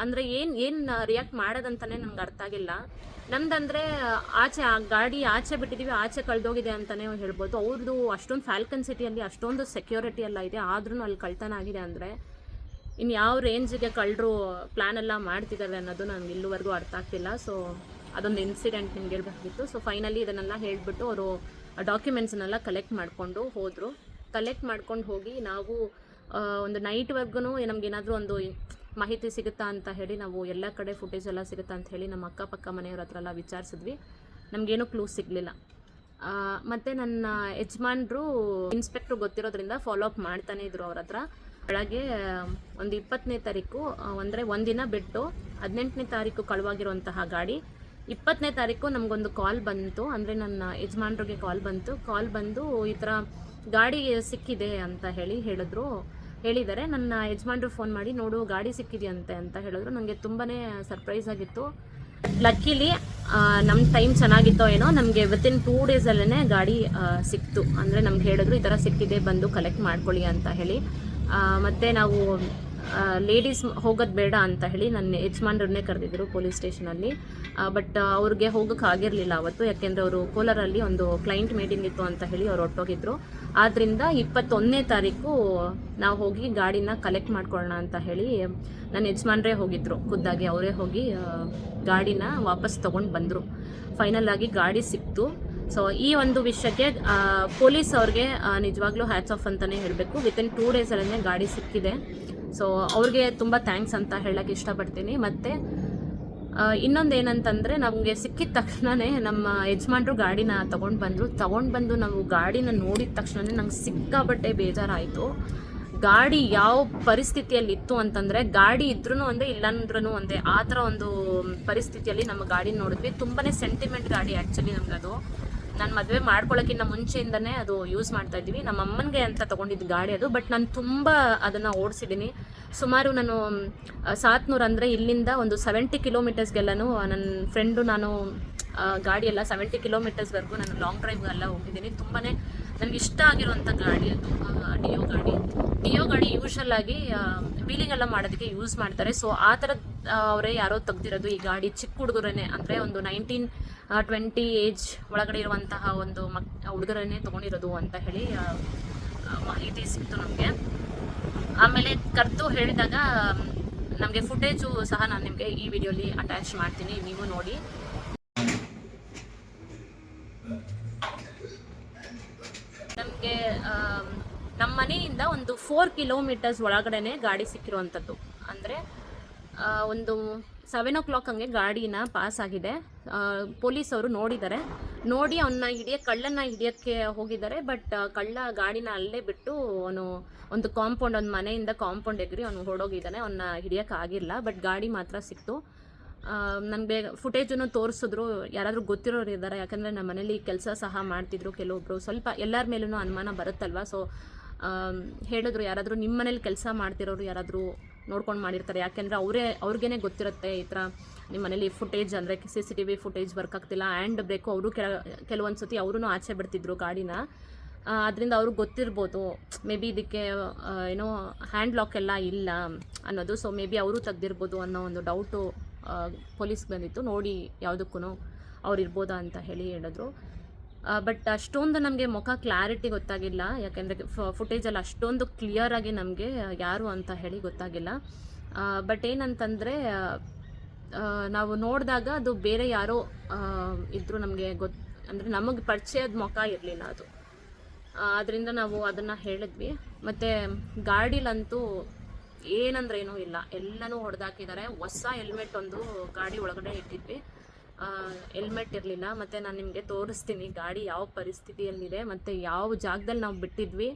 ಅಂದರೆ ಏನು ಏನು ರಿಯಾಕ್ಟ್ ಮಾಡೋದಂತಲೇ ನಂಗೆ ಅರ್ಥ ಆಗಿಲ್ಲ. ನಮ್ದಂದ್ರೆ ಆಚೆ ಆ ಗಾಡಿ ಆಚೆ ಬಿಟ್ಟಿದ್ದೀವಿ ಆಚೆ ಕಳೆದೋಗಿದೆ ಅಂತಲೇ ಹೇಳ್ಬೋದು. ಅವ್ರದ್ದು ಅಷ್ಟೊಂದು ಫ್ಯಾಲ್ಕನ್ ಸಿಟಿಯಲ್ಲಿ ಅಷ್ಟೊಂದು ಸೆಕ್ಯೂರಿಟಿ ಎಲ್ಲ ಇದೆ ಆದ್ರೂ ಅಲ್ಲಿ ಕಳ್ತನ ಆಗಿದೆ ಅಂದರೆ ಇನ್ನು ಯಾವ ರೇಂಜಿಗೆ ಕಳ್ಳರು ಪ್ಲಾನ್ ಎಲ್ಲ ಮಾಡ್ತಿದ್ದಾರೆ ಅನ್ನೋದು ನನಗೆ ಇಲ್ಲಿವರೆಗೂ ಅರ್ಥ ಆಗ್ತಿಲ್ಲ. ಸೊ ಅದೊಂದು ಇನ್ಸಿಡೆಂಟ್ ನಿಮ್ಗೆ ಹೇಳ್ಬೇಕಾಗಿತ್ತು ಸೊ ಫೈನಲಿ ಇದನ್ನೆಲ್ಲ ಹೇಳಿಬಿಟ್ಟು ಅವರು ಡಾಕ್ಯುಮೆಂಟ್ಸನ್ನೆಲ್ಲ ಕಲೆಕ್ಟ್ ಮಾಡಿಕೊಂಡು ಹೋದರು. ಕಲೆಕ್ಟ್ ಮಾಡ್ಕೊಂಡು ಹೋಗಿ ನಾವು ಒಂದು ನೈಟ್ವರೆಗೂ ನಮ್ಗೆ ಏನಾದರೂ ಒಂದು ಮಾಹಿತಿ ಸಿಗುತ್ತಾ ಅಂತ ಹೇಳಿ ನಾವು ಎಲ್ಲ ಕಡೆ ಫುಟೇಜ್ ಎಲ್ಲ ಸಿಗುತ್ತಾ ಅಂತ ಹೇಳಿ ನಮ್ಮ ಅಕ್ಕಪಕ್ಕ ಮನೆಯವ್ರ ಹತ್ರ ಎಲ್ಲ ವಿಚಾರಿಸಿದ್ವಿ. ನಮಗೇನೂ ಕ್ಲೂ ಸಿಗಲಿಲ್ಲ. ಮತ್ತು ನನ್ನ ಯಜಮಾನ್ರು ಇನ್ಸ್ಪೆಕ್ಟ್ರು ಗೊತ್ತಿರೋದ್ರಿಂದ ಫಾಲೋ ಅಪ್ ಮಾಡ್ತಾನೆ ಇದ್ರು ಅವ್ರ ಹತ್ರ. ಒಳಗೆ ಒಂದು ಇಪ್ಪತ್ತನೇ ತಾರೀಕು ಅಂದರೆ ಒಂದಿನ ಬಿಟ್ಟು ಹದಿನೆಂಟನೇ ತಾರೀಕು ಕಳುವಾಗಿರುವಂತಹ ಗಾಡಿ. ಇಪ್ಪತ್ತನೇ ತಾರೀಕು ನಮಗೊಂದು ಕಾಲ್ ಬಂತು, ಅಂದರೆ ನನ್ನ ಯಜಮಾನ್ರಿಗೆ ಕಾಲ್ ಬಂತು. ಕಾಲ್ ಬಂದು ಈ ಥರ ಗಾಡಿ ಸಿಕ್ಕಿದೆ ಅಂತ ಹೇಳಿ ಹೇಳಿದ್ರು. ಹೇಳಿದ್ದಾರೆ. ನನ್ನ ಯಜಮಾನ್ರು ಫೋನ್ ಮಾಡಿ, ನೋಡು, ಗಾಡಿ ಸಿಕ್ಕಿದೆಯಂತೆ ಅಂತ ಹೇಳಿದ್ರು. ನನಗೆ ತುಂಬಾ ಸರ್ಪ್ರೈಸ್ ಆಗಿತ್ತು. ಲಕ್ಕಿಲಿ ನಮ್ಮ ಟೈಮ್ ಚೆನ್ನಾಗಿತ್ತೋ ಏನೋ, ನಮಗೆ ವಿತಿನ್ ಟೂ ಡೇಸಲ್ಲೇ ಗಾಡಿ ಸಿಕ್ತು. ಅಂದರೆ ನಮ್ಗೆ ಹೇಳಿದ್ರು, ಈ ಥರ ಸಿಕ್ಕಿದೆ, ಬಂದು ಕಲೆಕ್ಟ್ ಮಾಡ್ಕೊಳ್ಳಿ ಅಂತ ಹೇಳಿ. ಮತ್ತು ನಾವು ಲೇಡೀಸ್ ಹೋಗೋದು ಬೇಡ ಅಂತ ಹೇಳಿ ನನ್ನ ಯಜಮಾನ್ರನ್ನೇ ಕರೆದಿದ್ರು ಪೊಲೀಸ್ ಸ್ಟೇಷನಲ್ಲಿ ಬಟ್ ಅವ್ರಿಗೆ ಹೋಗಕ್ಕೆ ಆಗಿರಲಿಲ್ಲ ಅವತ್ತು, ಯಾಕೆಂದರೆ ಅವರು ಕೋಲಾರಲ್ಲಿ ಒಂದು ಕ್ಲೈಂಟ್ ಮೀಟಿಂಗ್ ಇತ್ತು ಅಂತ ಹೇಳಿ ಅವ್ರು ಹೊರಟೋಗಿದ್ರು. ಆದ್ದರಿಂದ ಇಪ್ಪತ್ತೊಂದನೇ ತಾರೀಕು ನಾವು ಹೋಗಿ ಗಾಡಿನ ಕಲೆಕ್ಟ್ ಮಾಡ್ಕೊಳ್ಳೋಣ ಅಂತ ಹೇಳಿ ನನ್ನ ಯಜಮಾನ್ರೇ ಹೋಗಿದ್ರು. ಖುದ್ದಾಗಿ ಅವರೇ ಹೋಗಿ ಗಾಡಿನ ವಾಪಸ್ ತೊಗೊಂಡು ಬಂದರು. ಫೈನಲ್ ಆಗಿ ಗಾಡಿ ಸಿಕ್ತು. ಸೊ ಈ ಒಂದು ವಿಷಯಕ್ಕೆ ಪೊಲೀಸ್ ಅವ್ರಿಗೆ ನಿಜವಾಗ್ಲೂ ಹ್ಯಾಟ್ಸ್ ಆಫ್ ಅಂತಲೇ ಹೇಳಬೇಕು. ವಿತಿನ್ ಟೂ ಡೇಸಲ್ಲೇ ಗಾಡಿ ಸಿಕ್ಕಿದೆ. ಸೊ ಅವ್ರಿಗೆ ತುಂಬ ಥ್ಯಾಂಕ್ಸ್ ಅಂತ ಹೇಳಕ್ಕೆ ಇಷ್ಟಪಡ್ತೀನಿ. ಮತ್ತು ಇನ್ನೊಂದು ಏನಂತಂದರೆ ನಮಗೆ ಸಿಕ್ಕಿದ ತಕ್ಷಣವೇ ನಮ್ಮ ಯಜಮಾನ್ರು ಗಾಡಿನ ತೊಗೊಂಡು ಬಂದರು. ತೊಗೊಂಡು ಬಂದು ನಾವು ಗಾಡಿನ ನೋಡಿದ ತಕ್ಷಣವೇ ನಂಗೆ ಸಿಕ್ಕಾಬಟ್ಟೆ ಬೇಜಾರಾಯಿತು. ಗಾಡಿ ಯಾವ ಪರಿಸ್ಥಿತಿಯಲ್ಲಿ ಇತ್ತು ಅಂತಂದರೆ ಗಾಡಿ ಇದ್ರೂ ಒಂದೇ ಇಲ್ಲಂದ್ರೂ ಒಂದೇ. ಆ ಥರ ಒಂದು ಪರಿಸ್ಥಿತಿಯಲ್ಲಿ ನಮ್ಮ ಗಾಡಿ ನೋಡಿದ್ವಿ. ತುಂಬಾ ಸೆಂಟಿಮೆಂಟ್ ಗಾಡಿ ಆ್ಯಕ್ಚುಲಿ ನಮ್ಗೆ ಅದು. ನಾನು ಮದುವೆ ಮಾಡ್ಕೊಳ್ಳೋಕ್ಕಿಂತ ಮುಂಚೆಯಿಂದನೇ ಅದು ಯೂಸ್ ಮಾಡ್ತಾ ಇದ್ವಿ ನಮ್ಮ ಅಮ್ಮನಿಗೆ ಅಂತ ತೊಗೊಂಡಿದ್ದು ಗಾಡಿ ಅದು ಬಟ್ ನಾನು ತುಂಬ ಅದನ್ನು ಓಡಿಸಿದ್ದೀನಿ. ಸುಮಾರು ನಾನು ಸಾತ್ನೂರು ಅಂದರೆ ಇಲ್ಲಿಂದ ಒಂದು ಸೆವೆಂಟಿ ಕಿಲೋಮೀಟರ್ಸ್ಗೆಲ್ಲನೂ ನನ್ನ ಫ್ರೆಂಡು ನಾನು ಗಾಡಿಯೆಲ್ಲ ಸೆವೆಂಟಿ ಕಿಲೋಮೀಟರ್ಸ್ವರೆಗೂ ನಾನು ಲಾಂಗ್ ಡ್ರೈವ್ಗೆಲ್ಲ ಹೋಗಿದ್ದೀನಿ. ತುಂಬಾ ನನಗೆ ಇಷ್ಟ ಆಗಿರುವಂಥ ಗಾಡಿ ಅದು ಡಿಯೋ ಗಾಡಿ. ಡಿಯೋ ಗಾಡಿ ಯೂಶಲ್ ಆಗಿ ವೀಲಿಂಗ್ ಎಲ್ಲ ಮಾಡೋದಕ್ಕೆ ಯೂಸ್ ಮಾಡ್ತಾರೆ. ಸೊ ಆ ಥರ ಅವರೇ ಯಾರೋ ತೆಗ್ದಿರೋದು ಈ ಗಾಡಿ ಚಿಕ್ಕ ಹುಡುಗರನ್ನೇ. ಅಂದರೆ ಒಂದು ನೈನ್ಟೀನ್ ಟ್ವೆಂಟಿ ಏಜ್ ಒಳಗಡೆ ಇರುವಂತಹ ಒಂದು ಮಕ್, ಹುಡುಗರನ್ನೇ ತೊಗೊಂಡಿರೋದು ಅಂತ ಹೇಳಿ ಮಾಹಿತಿ ಸಿಕ್ತು ನಮಗೆ. ಆಮೇಲೆ ಕರೆದು ಹೇಳಿದಾಗ ನಮಗೆ ಫುಟೇಜು ಸಹ ನಾನು ನಿಮಗೆ ಈ ವಿಡಿಯೋಲಿ ಅಟ್ಯಾಚ್ ಮಾಡ್ತೀನಿ, ನೀವು ನೋಡಿ. ನಮಗೆ ನಮ್ಮ ಮನೆಯಿಂದ ಒಂದು ಫೋರ್ ಕಿಲೋಮೀಟರ್ಸ್ ಒಳಗಡೆ ಗಾಡಿ ಸಿಕ್ಕಿರುವಂಥದ್ದು ಅಂದರೆ ಒಂದು ಸೆವೆನ್ ಓ ಕ್ಲಾಕ್ ಹಂಗೆ ಗಾಡಿನ ಪಾಸ್ ಆಗಿದೆ. ಪೊಲೀಸ್ ಅವರು ನೋಡಿದ್ದಾರೆ. ನೋಡಿ ಅವನ್ನ ಹಿಡಿಯೋ, ಕಳ್ಳನ್ನ ಹಿಡಿಯೋಕ್ಕೆ ಹೋಗಿದ್ದಾರೆ ಬಟ್ ಕಳ್ಳ ಗಾಡಿನ ಅಲ್ಲೇ ಬಿಟ್ಟು ಅವನು ಒಂದು ಕಾಂಪೌಂಡ್ ಒಂದು ಮನೆಯಿಂದ ಕಾಂಪೌಂಡ್ ಎಗ್ರಿ ಅವನು ಹೊಡೋಗಿದ್ದಾನೆ ಅವನ್ನ ಹಿಡಿಯೋಕ್ಕಾಗಿಲ್ಲ ಬಟ್ ಗಾಡಿ ಮಾತ್ರ ಸಿಕ್ತು. ನನಗೆ ಫುಟೇಜನ್ನು ತೋರಿಸಿದ್ರು, ಯಾರಾದರೂ ಗೊತ್ತಿರೋರು ಇದ್ದಾರೆ, ಯಾಕಂದರೆ ನಮ್ಮ ಮನೇಲಿ ಕೆಲಸ ಸಹ ಮಾಡ್ತಿದ್ರು ಕೆಲವೊಬ್ಬರು ಸ್ವಲ್ಪ ಎಲ್ಲರ ಮೇಲೂ ಅನುಮಾನ ಬರುತ್ತಲ್ವ? ಸೊ ಹೇಳಿದ್ರು ಯಾರಾದರೂ ನಿಮ್ಮ ಮನೇಲಿ ಕೆಲಸ ಮಾಡ್ತಿರೋರು ಯಾರಾದರೂ ನೋಡ್ಕೊಂಡು ಮಾಡಿರ್ತಾರೆ. ಯಾಕೆಂದರೆ ಅವರೇ ಅವ್ರಿಗೇ ಗೊತ್ತಿರುತ್ತೆ ಈ ಥರ ನಿಮ್ಮ ಮನೇಲಿ ಫುಟೇಜ್ ಅಂದರೆ C C T V footage work ಆಗ್ತಿಲ್ಲ ಆ್ಯಂಡ್ ಬ್ರೇಕು ಅವರು ಕೆಲ, ಕೆಲವೊಂದು ಸತಿ ಅವರು ಆಚೆ ಬಿಡ್ತಿದ್ರು ಗಾಡಿನ. ಅದರಿಂದ ಅವ್ರಿಗೆ ಗೊತ್ತಿರ್ಬೋದು. ಮೇ ಬಿ ಇದಕ್ಕೆ ಏನೋ ಹ್ಯಾಂಡ್ ಲಾಕ್ ಎಲ್ಲ ಇಲ್ಲ ಅನ್ನೋದು. ಸೊ ಮೇ ಬಿ ಅವರು ತೆಗ್ದಿರ್ಬೋದು ಅನ್ನೋ ಒಂದು ಡೌಟು ಪೊಲೀಸ್ಗೆ ಬಂದಿತ್ತು. ನೋಡಿ ಯಾವುದಕ್ಕೂ ಅವ್ರು ಇರ್ಬೋದಾ ಅಂತ ಹೇಳಿ ಹೇಳಿದ್ರು. ಬಟ್ ಅಷ್ಟೊಂದು ನಮಗೆ ಮುಖ ಕ್ಲಾರಿಟಿ ಗೊತ್ತಾಗಿಲ್ಲ. ಯಾಕೆಂದರೆ ಫುಟೇಜಲ್ಲಿ ಅಷ್ಟೊಂದು ಕ್ಲಿಯರಾಗಿ ನಮಗೆ ಯಾರು ಅಂತ ಹೇಳಿ ಗೊತ್ತಾಗಿಲ್ಲ. ಬಟ್ ಏನಂತಂದರೆ ನಾವು ನೋಡಿದಾಗ ಅದು ಬೇರೆ ಯಾರೋ ಇದ್ದರೂ ನಮಗೆ ಗೊತ್ತು ಅಂದರೆ ನಮಗೆ ಪರಿಚಯದ ಮುಖ ಇರಲಿಲ್ಲ ಅದು. ಆದ್ದರಿಂದ ನಾವು ಅದನ್ನು ಹೇಳಿದ್ವಿ. ಮತ್ತು ಗಾಡಿಲಂತೂ ಏನಂದ್ರೆ ಏನೂ ಇಲ್ಲ. ಎಲ್ಲನೂ ಹೊಡೆದಾಕಿದ್ದಾರೆ. ಹೊಸ ಹೆಲ್ಮೆಟ್ ಒಂದು ಗಾಡಿ ಒಳಗಡೆ ಇಟ್ಟಿದ್ವಿ. ಹೆಲ್ಮೆಟ್ ಇರಲಿಲ್ಲ, ಮತ್ತು ನಾನು ನಿಮಗೆ ತೋರಿಸ್ತೀನಿ ಗಾಡಿ ಯಾವ ಪರಿಸ್ಥಿತಿಯಲ್ಲಿದೆ, ಮತ್ತು ಯಾವ ಜಾಗದಲ್ಲಿ ನಾವು ಬಿಟ್ಟಿದ್ವಿ.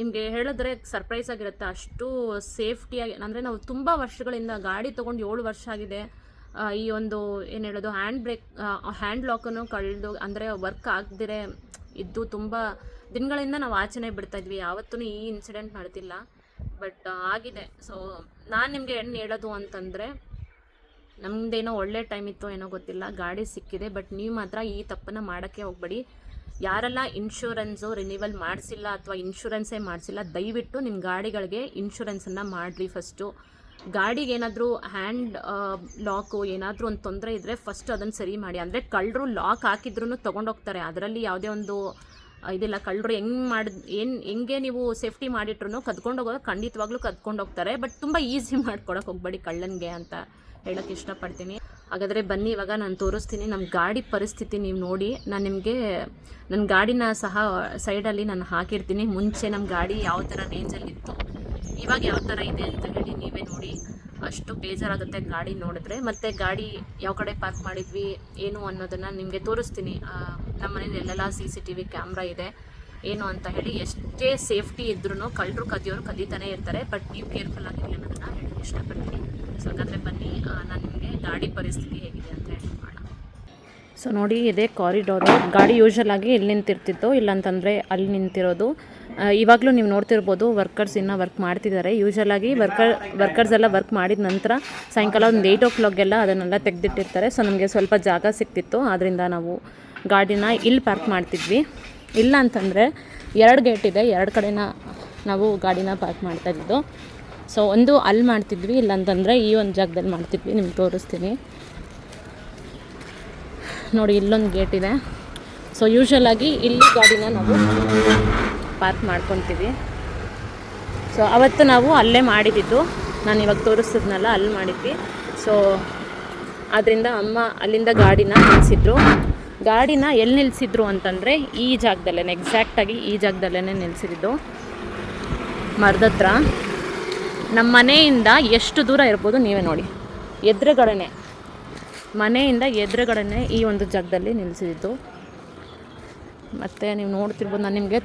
ನಿಮಗೆ ಹೇಳಿದ್ರೆ ಸರ್ಪ್ರೈಸ್ ಆಗಿರುತ್ತೆ, ಅಷ್ಟು ಸೇಫ್ಟಿಯಾಗಿ ಅಂದರೆ ನಾವು ತುಂಬ ವರ್ಷಗಳಿಂದ ಗಾಡಿ ತೊಗೊಂಡು ಏಳು ವರ್ಷ ಆಗಿದೆ. ಈ ಒಂದು, ಏನು ಹೇಳೋದು ಹ್ಯಾಂಡ್ ಬ್ರೇಕ್ ಹ್ಯಾಂಡ್ ಲಾಕನ್ನು ಕಳೆದು, ಅಂದರೆ ವರ್ಕ್ ಆಗದಿರೆ ಇದ್ದು ತುಂಬ ದಿನಗಳಿಂದ ನಾವು ಆಚೆನೆ ಬಿಡ್ತಾ ಇದ್ವಿ ಯಾವತ್ತೂ ಈ ಇನ್ಸಿಡೆಂಟ್ ನಡೆದಿಲ್ಲ. ಬಟ್ ಆಗಿದೆ. ಸೊ ನಾನು ನಿಮಗೆ ಏನು ಹೇಳೋದು ಅಂತಂದರೆ ನಮ್ಮದೇನೋ ಒಳ್ಳೆ ಟೈಮ್ ಇತ್ತು ಏನೋ ಗೊತ್ತಿಲ್ಲ, ಗಾಡಿ ಸಿಕ್ಕಿದೆ ಬಟ್ ನೀವು ಮಾತ್ರ ಈ ತಪ್ಪನ್ನು ಮಾಡೋಕ್ಕೆ ಹೋಗಬೇಡಿ. ಯಾರೆಲ್ಲ ಇನ್ಶೂರೆನ್ಸು ರಿನಿವಲ್ ಮಾಡಿಸಿಲ್ಲ ಅಥವಾ ಇನ್ಶೂರೆನ್ಸೇ ಮಾಡಿಸಿಲ್ಲ, ದಯವಿಟ್ಟು ನಿಮ್ಮ ಗಾಡಿಗಳಿಗೆ ಇನ್ಶೂರೆನ್ಸನ್ನು ಮಾಡಿರಿ ಫಸ್ಟು ಗಾಡಿಗೆ ಏನಾದರೂ ಹ್ಯಾಂಡ್ ಲಾಕು ಏನಾದರೂ ಒಂದು ತೊಂದರೆ ಇದ್ದರೆ ಫಸ್ಟ್ ಅದನ್ನು ಸರಿ ಮಾಡಿ. ಅಂದರೆ ಕಳ್ಳರು ಲಾಕ್ ಹಾಕಿದ್ರೂ ತೊಗೊಂಡೋಗ್ತಾರೆ ಅದರಲ್ಲಿ ಯಾವುದೇ ಒಂದು ಇದಿಲ್ಲ, ಕಳ್ಳರು ಹೆಂಗೆ ಮಾಡಿ, ಏನು, ಹೆಂಗೆ ನೀವು ಸೇಫ್ಟಿ ಮಾಡಿಟ್ರು ಕದ್ಕೊಂಡು ಹೋಗೋದು ಖಂಡಿತವಾಗ್ಲೂ ಕದ್ಕೊಂಡು ಹೋಗ್ತಾರೆ. ಬಟ್ ತುಂಬ ಈಸಿ ಮಾಡ್ಕೊಡೋಕೆ ಹೋಗ್ಬೇಡಿ ಕಳ್ಳನಿಗೆ ಅಂತ. ಹೇಳೋಕ್ಕೆ ಇಷ್ಟಪಡ್ತೀನಿ. ಹಾಗಾದರೆ ಬನ್ನಿ, ಇವಾಗ ನಾನು ತೋರಿಸ್ತೀನಿ. ನಮ್ಮ ಗಾಡಿ ಪರಿಸ್ಥಿತಿ ನೀವು ನೋಡಿ. ನಾನು ನಿಮಗೆ ನನ್ನ ಗಾಡಿನ ಸಹ ಸೈಡಲ್ಲಿ ನಾನು ಹಾಕಿರ್ತೀನಿ. ಮುಂಚೆ ನಮ್ಮ ಗಾಡಿ ಯಾವ ಥರ ರೇಂಜಲ್ಲಿತ್ತು ಇವಾಗ ಯಾವ ಥರ ಇದೆ ಅಂತ ಹೇಳಿ ನೀವೇ ನೋಡಿ. ಅಷ್ಟು ಬೇಜಾರಾಗುತ್ತೆ ಗಾಡಿ ನೋಡಿದ್ರೆ. ಮತ್ತು ಗಾಡಿ ಯಾವ ಕಡೆ ಪಾರ್ಕ್ ಮಾಡಿದ್ವಿ, ಏನು ಅನ್ನೋದನ್ನು ನಿಮಗೆ ತೋರಿಸ್ತೀನಿ. ನಮ್ಮ ಮನೇಲಿ ಎಲ್ಲೆಲ್ಲ C C T V camera ಇದೆ. ಏನು ಅಂತ ಹೇಳಿ ಎಷ್ಟೇ ಸೇಫ್ಟಿ ಇದ್ರೂ ಕಳ್ಳರು ಕದಿಯೋರು ಕದೀತಾನೆ ಇರ್ತಾರೆ. ಬಟ್ ನೀವು ಕೇರ್ಫುಲ್ ಆಗಿರಲಿ ಅನ್ನೋದನ್ನ ಹೇಳಕ್ಕೆ ಇಷ್ಟಪಡ್ತೀನಿ. ಸೊ ಹಾಗಾದರೆ ಬನ್ನಿ ನಾನು ನಿಮಗೆ ಗಾಡಿ ಪರಿಸ್ಥಿತಿ ಹೇಗಿದೆ ಅಂತ ಹೇಳಿ ಸೊ ನೋಡಿ, ಇದೇ ಕಾರಿಡಾರು. ಗಾಡಿ ಯೂಶಲ್ ಆಗಿ ಇಲ್ಲಿ ನಿಂತಿರ್ತಿತ್ತು. ಇಲ್ಲಾಂತಂದರೆ ಅಲ್ಲಿ ನಿಂತಿರೋದು. ಇವಾಗಲೂ ನೀವು ನೋಡ್ತಿರ್ಬೋದು ವರ್ಕರ್ಸ್ ಇನ್ನೂ ವರ್ಕ್ ಮಾಡ್ತಿದ್ದಾರೆ. ಯೂಶಲ್ ಆಗಿ ವರ್ಕರ್, ವರ್ಕರ್ಸ್ ಎಲ್ಲ ವರ್ಕ್ ಮಾಡಿದ ನಂತರ ಸಾಯಂಕಾಲ ಒಂದು ಏಯ್ಟ್ ಓ ಕ್ಲಾಕ್ಗೆಲ್ಲ ಅದನ್ನೆಲ್ಲ ತೆಗೆದಿಟ್ಟಿರ್ತಾರೆ. ಸೊ ನಮಗೆ ಸ್ವಲ್ಪ ಜಾಗ ಸಿಕ್ತಿತ್ತು. ಆದ್ದರಿಂದ ನಾವು ಗಾಡಿನ ಇಲ್ಲಿ ಪಾರ್ಕ್ ಮಾಡ್ತಿದ್ವಿ. ಇಲ್ಲ ಅಂತಂದರೆ ಎರಡು ಗೇಟ್ ಇದೆ. ಎರಡು ಕಡೆನ ನಾವು ಗಾಡಿನ ಪಾರ್ಕ್ ಮಾಡ್ತಾ ಇದ್ದಿದ್ದು ಸೊ ಒಂದು ಅಲ್ಲಿ ಮಾಡ್ತಿದ್ವಿ, ಇಲ್ಲಾಂತಂದರೆ ಈ ಒಂದು ಜಾಗದಲ್ಲಿ ಮಾಡ್ತಿದ್ವಿ. ನಿಮ್ಗೆ ತೋರಿಸ್ತೀನಿ. ನೋಡಿ, ಇಲ್ಲೊಂದು ಗೇಟ್ ಇದೆ. ಸೊ ಯೂಶಲ್ ಆಗಿ ಇಲ್ಲಿ ಗಾಡಿನ ನಾವು ಪಾರ್ಕ್ ಮಾಡ್ಕೊತೀವಿ. ಸೊ ಅವತ್ತು ನಾವು ಅಲ್ಲೇ ಮಾಡಿದ್ದು. ನಾನು ಇವಾಗ ತೋರಿಸ್ತಿದ್ನಲ್ಲ ಅಲ್ಲಿ ಮಾಡಿದ್ವಿ. ಸೊ ಆದ್ದರಿಂದ ಅಮ್ಮ ಅಲ್ಲಿಂದ ಗಾಡಿನ ನಿಲ್ಲಿಸಿದ್ರು ಗಾಡಿನ ಎಲ್ಲಿ ನಿಲ್ಲಿಸಿದ್ರು ಅಂತಂದರೆ ಈ ಜಾಗದಲ್ಲೇ ಎಕ್ಸಾಕ್ಟಾಗಿ ಈ ಜಾಗದಲ್ಲೇ ನಿಲ್ಲಿಸಿದ್ದು ಮರದ ಹತ್ರ ನಮ್ಮ ಮನೆಯಿಂದ ಎಷ್ಟು ದೂರ ಇರ್ಬೋದು ನೀವೇ ನೋಡಿ. ಎದುರುಗಡೆನೆ. ಮನೆಯಿಂದ ಎದುರುಗಡೆನೆ ಈ ಒಂದು ಜಾಗದಲ್ಲಿ ನಿಲ್ಲಿಸಿದ್ದು ಮತ್ತು ನೀವು ನೋಡ್ತಿರ್ಬೋದು, ನಾನು ನಿಮಗೆ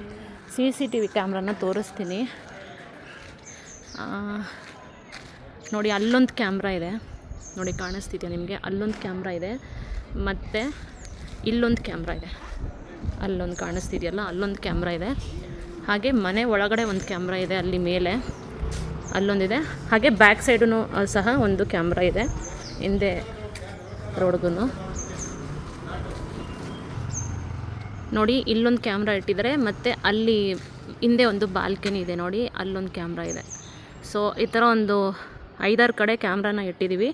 ಸಿ ಸಿ ಟಿ ವಿ ಕ್ಯಾಮ್ರಾನ ತೋರಿಸ್ತೀನಿ. ನೋಡಿ ಅಲ್ಲೊಂದು ಕ್ಯಾಮ್ರಾ ಇದೆ. ನೋಡಿ ಕಾಣಿಸ್ತಿದೆ ನಿಮಗೆ? ಅಲ್ಲೊಂದು ಕ್ಯಾಮ್ರಾ ಇದೆ. ಮತ್ತು ಇಲ್ಲೊಂದು ಕ್ಯಾಮ್ರಾ ಇದೆ. ಅಲ್ಲೊಂದು ಕಾಣಿಸ್ತಿದೆಯಲ್ಲ, ಅಲ್ಲೊಂದು ಕ್ಯಾಮ್ರಾ ಇದೆ. ಹಾಗೆ ಮನೆ ಒಳಗಡೆ ಒಂದು ಕ್ಯಾಮ್ರಾ ಇದೆ ಅಲ್ಲಿ ಮೇಲೆ. ಅಲ್ಲೊಂದಿದೆ. ಹಾಗೆ ಬ್ಯಾಕ್ ಸೈಡೂ ಸಹ ಒಂದು ಕ್ಯಾಮ್ರಾ ಇದೆ. ಹಿಂದೆ ರೋಡ್ಗೂ ನೋಡಿ, ಇಲ್ಲೊಂದು ಕ್ಯಾಮ್ರಾ ಇಟ್ಟಿದ್ದಾರೆ. ಮತ್ತು ಅಲ್ಲಿ ಹಿಂದೆ ಒಂದು ಬಾಲ್ಕನಿ ಇದೆ ನೋಡಿ, ಅಲ್ಲೊಂದು ಕ್ಯಾಮ್ರಾ ಇದೆ. ಸೊ ಈ ಥರ ಒಂದು ಐದಾರು ಕಡೆ ಕ್ಯಾಮ್ರಾನ ಇಟ್ಟಿದ್ದೀವಿ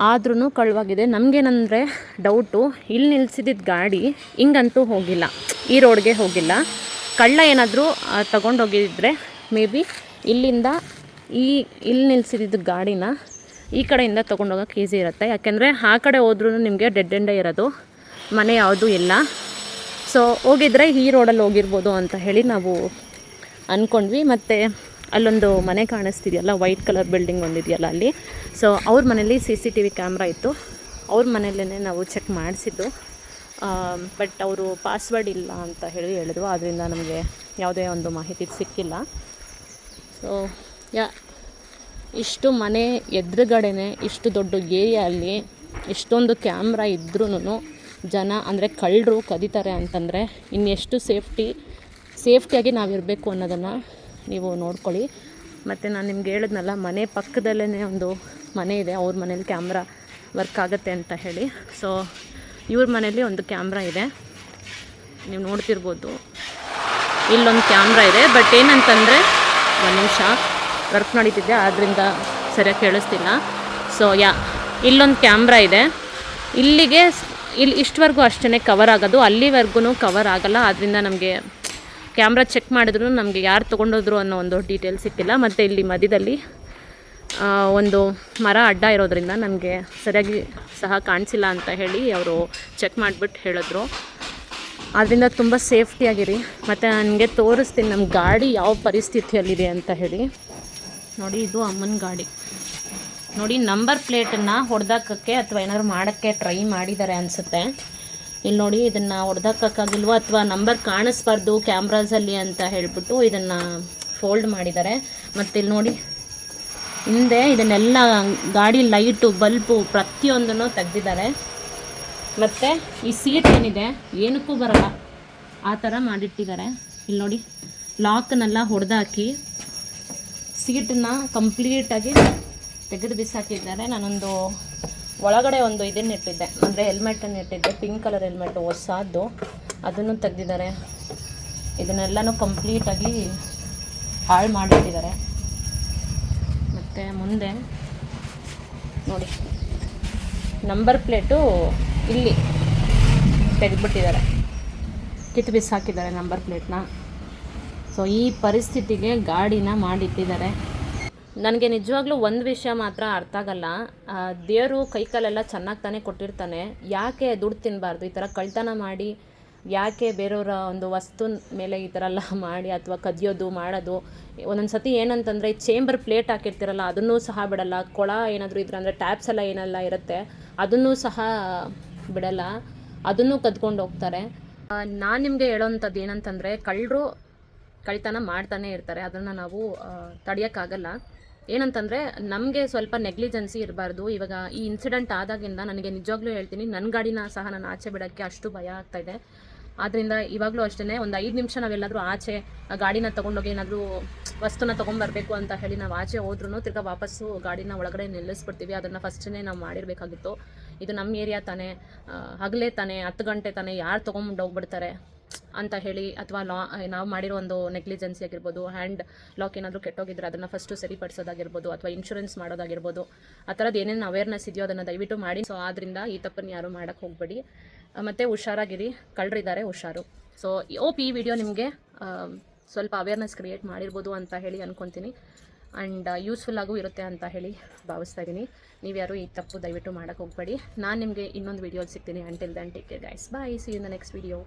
ಆದ್ರೂ ಕಳುವಾಗಿದೆ. ನಮಗೇನಂದರೆ ಡೌಟು ಇಲ್ಲಿ ನಿಲ್ಸಿದ್ದ ಗಾಡಿ ಹಿಂಗಂತೂ ಹೋಗಿಲ್ಲ. ಈ ರೋಡ್ಗೆ ಹೋಗಿಲ್ಲ. ಕಳ್ಳ ಏನಾದರೂ ತಗೊಂಡೋಗಿದ್ರೆ ಮೇ ಬಿ ಇಲ್ಲಿಂದ ಈ, ಇಲ್ಲಿ ನಿಲ್ಸಿದ್ದು ಗಾಡಿನ ಈ ಕಡೆಯಿಂದ ತೊಗೊಂಡೋಗೋಕೆ ಈಸಿ ಇರುತ್ತೆ. ಯಾಕೆಂದರೆ ಆ ಕಡೆ ಹೋದ್ರೂ ನಿಮಗೆ ಡೆಡ್ ಇರೋದು. ಮನೆ ಯಾವುದೂ ಇಲ್ಲ. ಸೊ ಹೋಗಿದ್ರೆ ಈ ರೋಡಲ್ಲಿ ಹೋಗಿರ್ಬೋದು ಅಂತ ಹೇಳಿ ನಾವು ಅಂದ್ಕೊಂಡ್ವಿ ಮತ್ತು ಅಲ್ಲೊಂದು ಮನೆ ಕಾಣಿಸ್ತಿದೆಯಲ್ಲ ವೈಟ್ ಕಲರ್ ಬಿಲ್ಡಿಂಗ್ ಒಂದಿದೆಯಲ್ಲ ಅಲ್ಲಿ. ಸೊ ಅವ್ರ ಮನೇಲಿ C C T V camera ಇತ್ತು. ಅವ್ರ ಮನೆಯಲ್ಲೇ ನಾವು ಚೆಕ್ ಮಾಡಿಸಿದ್ದು. ಬಟ್ ಅವರು ಪಾಸ್ವರ್ಡ್ ಇಲ್ಲ ಅಂತ ಹೇಳಿ ಹೇಳಿದ್ರು. ಆದ್ದರಿಂದ ನಮಗೆ ಯಾವುದೇ ಒಂದು ಮಾಹಿತಿ ಸಿಕ್ಕಿಲ್ಲ. ಸೊ ಯಾ, ಇಷ್ಟು ಮನೆ ಎದುರುಗಡೆನೆ, ಇಷ್ಟು ದೊಡ್ಡ ಏರಿಯಲ್ಲಿ ಇಷ್ಟೊಂದು ಕ್ಯಾಮ್ರಾ ಇದ್ರೂ ಜನ ಅಂದರೆ ಕಳ್ಳರು ಕದೀತಾರೆ ಅಂತಂದರೆ ಇನ್ನೆಷ್ಟು ಸೇಫ್ಟಿ ಸೇಫ್ಟಿಯಾಗಿ ನಾವಿರಬೇಕು ಅನ್ನೋದನ್ನು ನೀವು ನೋಡ್ಕೊಳ್ಳಿ. ಮತ್ತು ನಾನು ನಿಮ್ಗೆ ಹೇಳಿದ್ನಲ್ಲ, ಮನೆ ಪಕ್ಕದಲ್ಲೇ ಒಂದು ಮನೆ ಇದೆ, ಅವ್ರ ಮನೇಲಿ ಕ್ಯಾಮ್ರಾ ವರ್ಕ್ ಆಗುತ್ತೆ ಅಂತ ಹೇಳಿ. ಸೊ ಇವ್ರ ಮನೇಲಿ ಒಂದು ಕ್ಯಾಮ್ರಾ ಇದೆ. ನೀವು ನೋಡ್ತಿರ್ಬೋದು. ಇಲ್ಲೊಂದು ಕ್ಯಾಮ್ರಾ ಇದೆ ಬಟ್ ಏನಂತಂದರೆ ಒಂದು ನಿಮಿಷ ವರ್ಕ್ ನಡೀತಿದೆ ಆದ್ದರಿಂದ ಸರಿಯಾಗಿ ಕೇಳಿಸ್ತಿಲ್ಲ. ಸೊ ಯಾ, ಇಲ್ಲೊಂದು ಕ್ಯಾಮ್ರಾ ಇದೆ. ಇಲ್ಲಿಗೆ ಇಲ್ಲಿ ಇಷ್ಟವರೆಗೂ ಅಷ್ಟೇ ಕವರ್ ಆಗೋದು ಅಲ್ಲಿವರೆಗೂ ಕವರ್ ಆಗಲ್ಲ ಆದ್ದರಿಂದ ನಮಗೆ ಕ್ಯಾಮ್ರಾ ಚೆಕ್ ಮಾಡಿದ್ರು, ನಮಗೆ ಯಾರು ತೊಗೊಂಡೋದ್ರು ಅನ್ನೋ ಒಂದು ಡೀಟೇಲ್ ಸಿಕ್ಕಿಲ್ಲ. ಮತ್ತು ಇಲ್ಲಿ ಮಧ್ಯದಲ್ಲಿ ಒಂದು ಮರ ಅಡ್ಡ ಇರೋದ್ರಿಂದ ನಮಗೆ ಸರಿಯಾಗಿ ಸಹ ಕಾಣಿಸಿಲ್ಲ ಅಂತ ಹೇಳಿ ಅವರು ಚೆಕ್ ಮಾಡಿಬಿಟ್ಟು ಹೇಳಿದ್ರು. ಆದ್ದರಿಂದ ತುಂಬ ಸೇಫ್ಟಿಯಾಗಿರಿ ಮತ್ತು ನನಗೆ ತೋರಿಸ್ತೀನಿ ನಮ್ಮ ಗಾಡಿ ಯಾವ ಪರಿಸ್ಥಿತಿಯಲ್ಲಿದೆ ಅಂತ ಹೇಳಿ. ನೋಡಿ, ಇದು ಅಮ್ಮನ ಗಾಡಿ. ನೋಡಿ ನಂಬರ್ ಪ್ಲೇಟನ್ನು ಹೊಡೆದಾಕಕ್ಕೆ ಅಥವಾ ಏನಾದ್ರು ಮಾಡೋಕ್ಕೆ ಟ್ರೈ ಮಾಡಿದ್ದಾರೆ ಅನಿಸುತ್ತೆ. ಇಲ್ಲಿ ನೋಡಿ, ಇದನ್ನು ಹೊಡೆದಾಕಕ್ಕಾಗಿಲ್ವೋ ಅಥವಾ ನಂಬರ್ ಕಾಣಿಸ್ಬಾರ್ದು ಕ್ಯಾಮ್ರಾಸಲ್ಲಿ ಅಂತ ಹೇಳಿಬಿಟ್ಟು ಇದನ್ನು ಫೋಲ್ಡ್ ಮಾಡಿದ್ದಾರೆ. ಮತ್ತೆ ಇಲ್ಲಿ ನೋಡಿ, ಹಿಂದೆ ಇದನ್ನೆಲ್ಲ ಗಾಡಿ ಲೈಟು ಬಲ್ಬು ಪ್ರತಿಯೊಂದನ್ನು ತೆಗೆದಿದ್ದಾರೆ. ಮತ್ತು ಈ ಸೀಟ್ ಏನಿದೆ, ಏನಕ್ಕೂ ಬರಲ್ಲ. ಆ ಥರ ಮಾಡಿಟ್ಟಿದ್ದಾರೆ. ಇಲ್ಲಿ ನೋಡಿ ಲಾಕ್ನೆಲ್ಲ ಹೊಡೆದಾಕಿ ಸೀಟನ್ನ ಕಂಪ್ಲೀಟಾಗಿ ತೆಗೆದು ಬಿಸಾಕಿದ್ದಾರೆ. ನಾನೊಂದು ಒಳಗಡೆ ಒಂದು ಇದನ್ನ ಇಟ್ಟಿದ್ದೆ. ಅಂದರೆ ಹೆಲ್ಮೆಟನ್ನು ಇಟ್ಟಿದ್ದೆ. ಪಿಂಕ್ ಕಲರ್ ಹೆಲ್ಮೆಟ್ ಹೊಸದು ಅದನ್ನು ತೆಗೆದಿದ್ದಾರೆ. ಇದನ್ನೆಲ್ಲನೂ ಕಂಪ್ಲೀಟಾಗಿ ಹಾಳು ಮಾಡಿಟ್ಟಿದ್ದಾರೆ ಮತ್ತು ಮುಂದೆ ನೋಡಿ. ನಂಬರ್ ಪ್ಲೇಟು ಇಲ್ಲಿ ತೆಗೆದ್ಬಿಟ್ಟಿದ್ದಾರೆ. ಕಿತ್ತು ಬಿಸಾಕಿದ್ದಾರೆ ನಂಬರ್ ಪ್ಲೇಟ್ನ ಸೊ ಈ ಪರಿಸ್ಥಿತಿಗೆ ಗಾಡಿನ ಮಾಡಿಟ್ಟಿದ್ದಾರೆ ನನಗೆ ನಿಜವಾಗ್ಲೂ ಒಂದು ವಿಷಯ ಮಾತ್ರ ಅರ್ಥ ಆಗಲ್ಲ. ದೇವರು ಕೈಕಾಲೆಲ್ಲ ಚೆನ್ನಾಗಿ ತಾನೇ ಕೊಟ್ಟಿರ್ತಾನೆ. ಯಾಕೆ ದುಡ್ಡು ತಿನ್ನಬಾರ್ದು ಈ ಥರ ಕಳ್ತನ ಮಾಡಿ, ಯಾಕೆ ಬೇರೆಯವರ ಒಂದು ವಸ್ತು ಮೇಲೆ ಈ ಥರ ಎಲ್ಲ ಮಾಡಿ ಅಥವಾ ಕದಿಯೋದು, ಮಾಡೋದು? ಒಂದೊಂದು ಸತಿ ಏನಂತಂದರೆ, ಈ ಚೇಂಬರ್ ಪ್ಲೇಟ್ ಹಾಕಿರ್ತಿರಲ್ಲ, ಅದನ್ನೂ ಸಹ ಬಿಡಲ್ಲ. ಕೊಳ ಏನಾದರೂ ಇದ್ರೆ ಅಂದರೆ ಟ್ಯಾಪ್ಸ್ ಎಲ್ಲ ಏನೆಲ್ಲ ಇರುತ್ತೆ, ಅದನ್ನೂ ಸಹ ಬಿಡಲ್ಲ. ಅದನ್ನು ಕದ್ಕೊಂಡು ಹೋಗ್ತಾರೆ. ನಾನು ನಿಮಗೆ ಹೇಳೋವಂಥದ್ದು ಏನಂತಂದರೆ ಕಳ್ಳರು ಕಳ್ತನ ಮಾಡ್ತಾನೆ ಇರ್ತಾರೆ. ಅದನ್ನು ನಾವು ತಡೆಯೋಕ್ಕಾಗಲ್ಲ ಏನಂತಂದರೆ, ನಮಗೆ ಸ್ವಲ್ಪ ನೆಗ್ಲಿಜೆನ್ಸಿ ಇರಬಾರ್ದು. ಇವಾಗ ಈ ಇನ್ಸಿಡೆಂಟ್ ಆದಾಗಿಂದ ನನಗೆ ನಿಜವಾಗ್ಲೂ ಹೇಳ್ತೀನಿ ನನ್ನ ಗಾಡಿನ ಸಹ ನಾನು ಆಚೆ ಬಿಡೋಕ್ಕೆ ಅಷ್ಟು ಭಯ ಆಗ್ತಾ ಇದೆ. ಆದ್ದರಿಂದ ಇವಾಗಲೂ ಅಷ್ಟೇ ಒಂದು ಐದು ನಿಮಿಷ ನಾವೆಲ್ಲಾದರೂ ಆಚೆ ಗಾಡಿನ ತೊಗೊಂಡೋಗಿ ಏನಾದರೂ ವಸ್ತುನ ತೊಗೊಂಬರ್ಬೇಕು ಅಂತ ಹೇಳಿ ನಾವು ಆಚೆ ಹೋದ್ರೂ ತಿರ್ಗಾ ವಾಪಸ್ಸು ಗಾಡಿನ ಒಳಗಡೆ ನಿಲ್ಲಿಸ್ಬಿಡ್ತೀವಿ. ಅದನ್ನು ಫಸ್ಟೇ ನಾವು ಮಾಡಿರಬೇಕಾಗಿತ್ತು. ಇದು ನಮ್ಮ ಏರಿಯಾ ತಾನೇ ಹಗಲೇ ತಾನೇ, ಹತ್ತು ಗಂಟೆ ತಾನೇ ಯಾರು ತೊಗೊಂಡು ಹೋಗ್ಬಿಡ್ತಾರೆ? ಅಂತ ಹೇಳಿ ಅಥವಾ ಲಾ ನಾವು ಮಾಡಿರೋ ಒಂದು ನೆಗ್ಲಿಜೆನ್ಸಿ ಆಗಿರ್ಬೋದು ಹ್ಯಾಂಡ್ ಲಾಕ್ ಏನಾದರೂ ಕೆಟ್ಟೋಗಿದ್ರೆ ಅದನ್ನು ಫಸ್ಟು ಸರಿಪಡಿಸೋದಾಗಿರ್ಬೋದು ಅಥವಾ ಇನ್ಶೂರೆನ್ಸ್ ಮಾಡೋದಾಗಿರ್ಬೋದು, ಆ ಥರದ್ದು ಏನೇನು ಅವೇರ್ನೆಸ್ ಇದೆಯೋ ಅದನ್ನು ದಯವಿಟ್ಟು ಮಾಡಿ. ಸೊ ಆದ್ದರಿಂದ ಈ ತಪ್ಪನ್ನು ಯಾರೂ ಮಾಡೋಕ್ಕೆ ಹೋಗಬೇಡಿ. ಮತ್ತು ಹುಷಾರಾಗಿರಿ. ಕಳ್ಳರಿದ್ದಾರೆ, ಹುಷಾರು. ಸೊ ಓಪ್ ಈ ವಿಡಿಯೋ ನಿಮಗೆ ಸ್ವಲ್ಪ ಅವೇರ್ನೆಸ್ ಕ್ರಿಯೇಟ್ ಮಾಡಿರ್ಬೋದು ಅಂತ ಹೇಳಿ ಅಂದ್ಕೊತೀನಿ ಆ್ಯಂಡ್ ಯೂಸ್ಫುಲ್ ಆಗೂ ಇರುತ್ತೆ ಅಂತ ಹೇಳಿ ಭಾವಿಸ್ತಾ ಇದ್ದೀನಿ. ನೀವು ಯಾರು ಈ ತಪ್ಪು ದಯವಿಟ್ಟು ಮಾಡೋಕ್ಕೆ ಹೋಗಬೇಡಿ. ನಾನು ನಿಮಗೆ ಇನ್ನೊಂದು ವಿಡಿಯೋ ಸಿಗ್ತೀನಿ. Until then take care guys bye see in the next video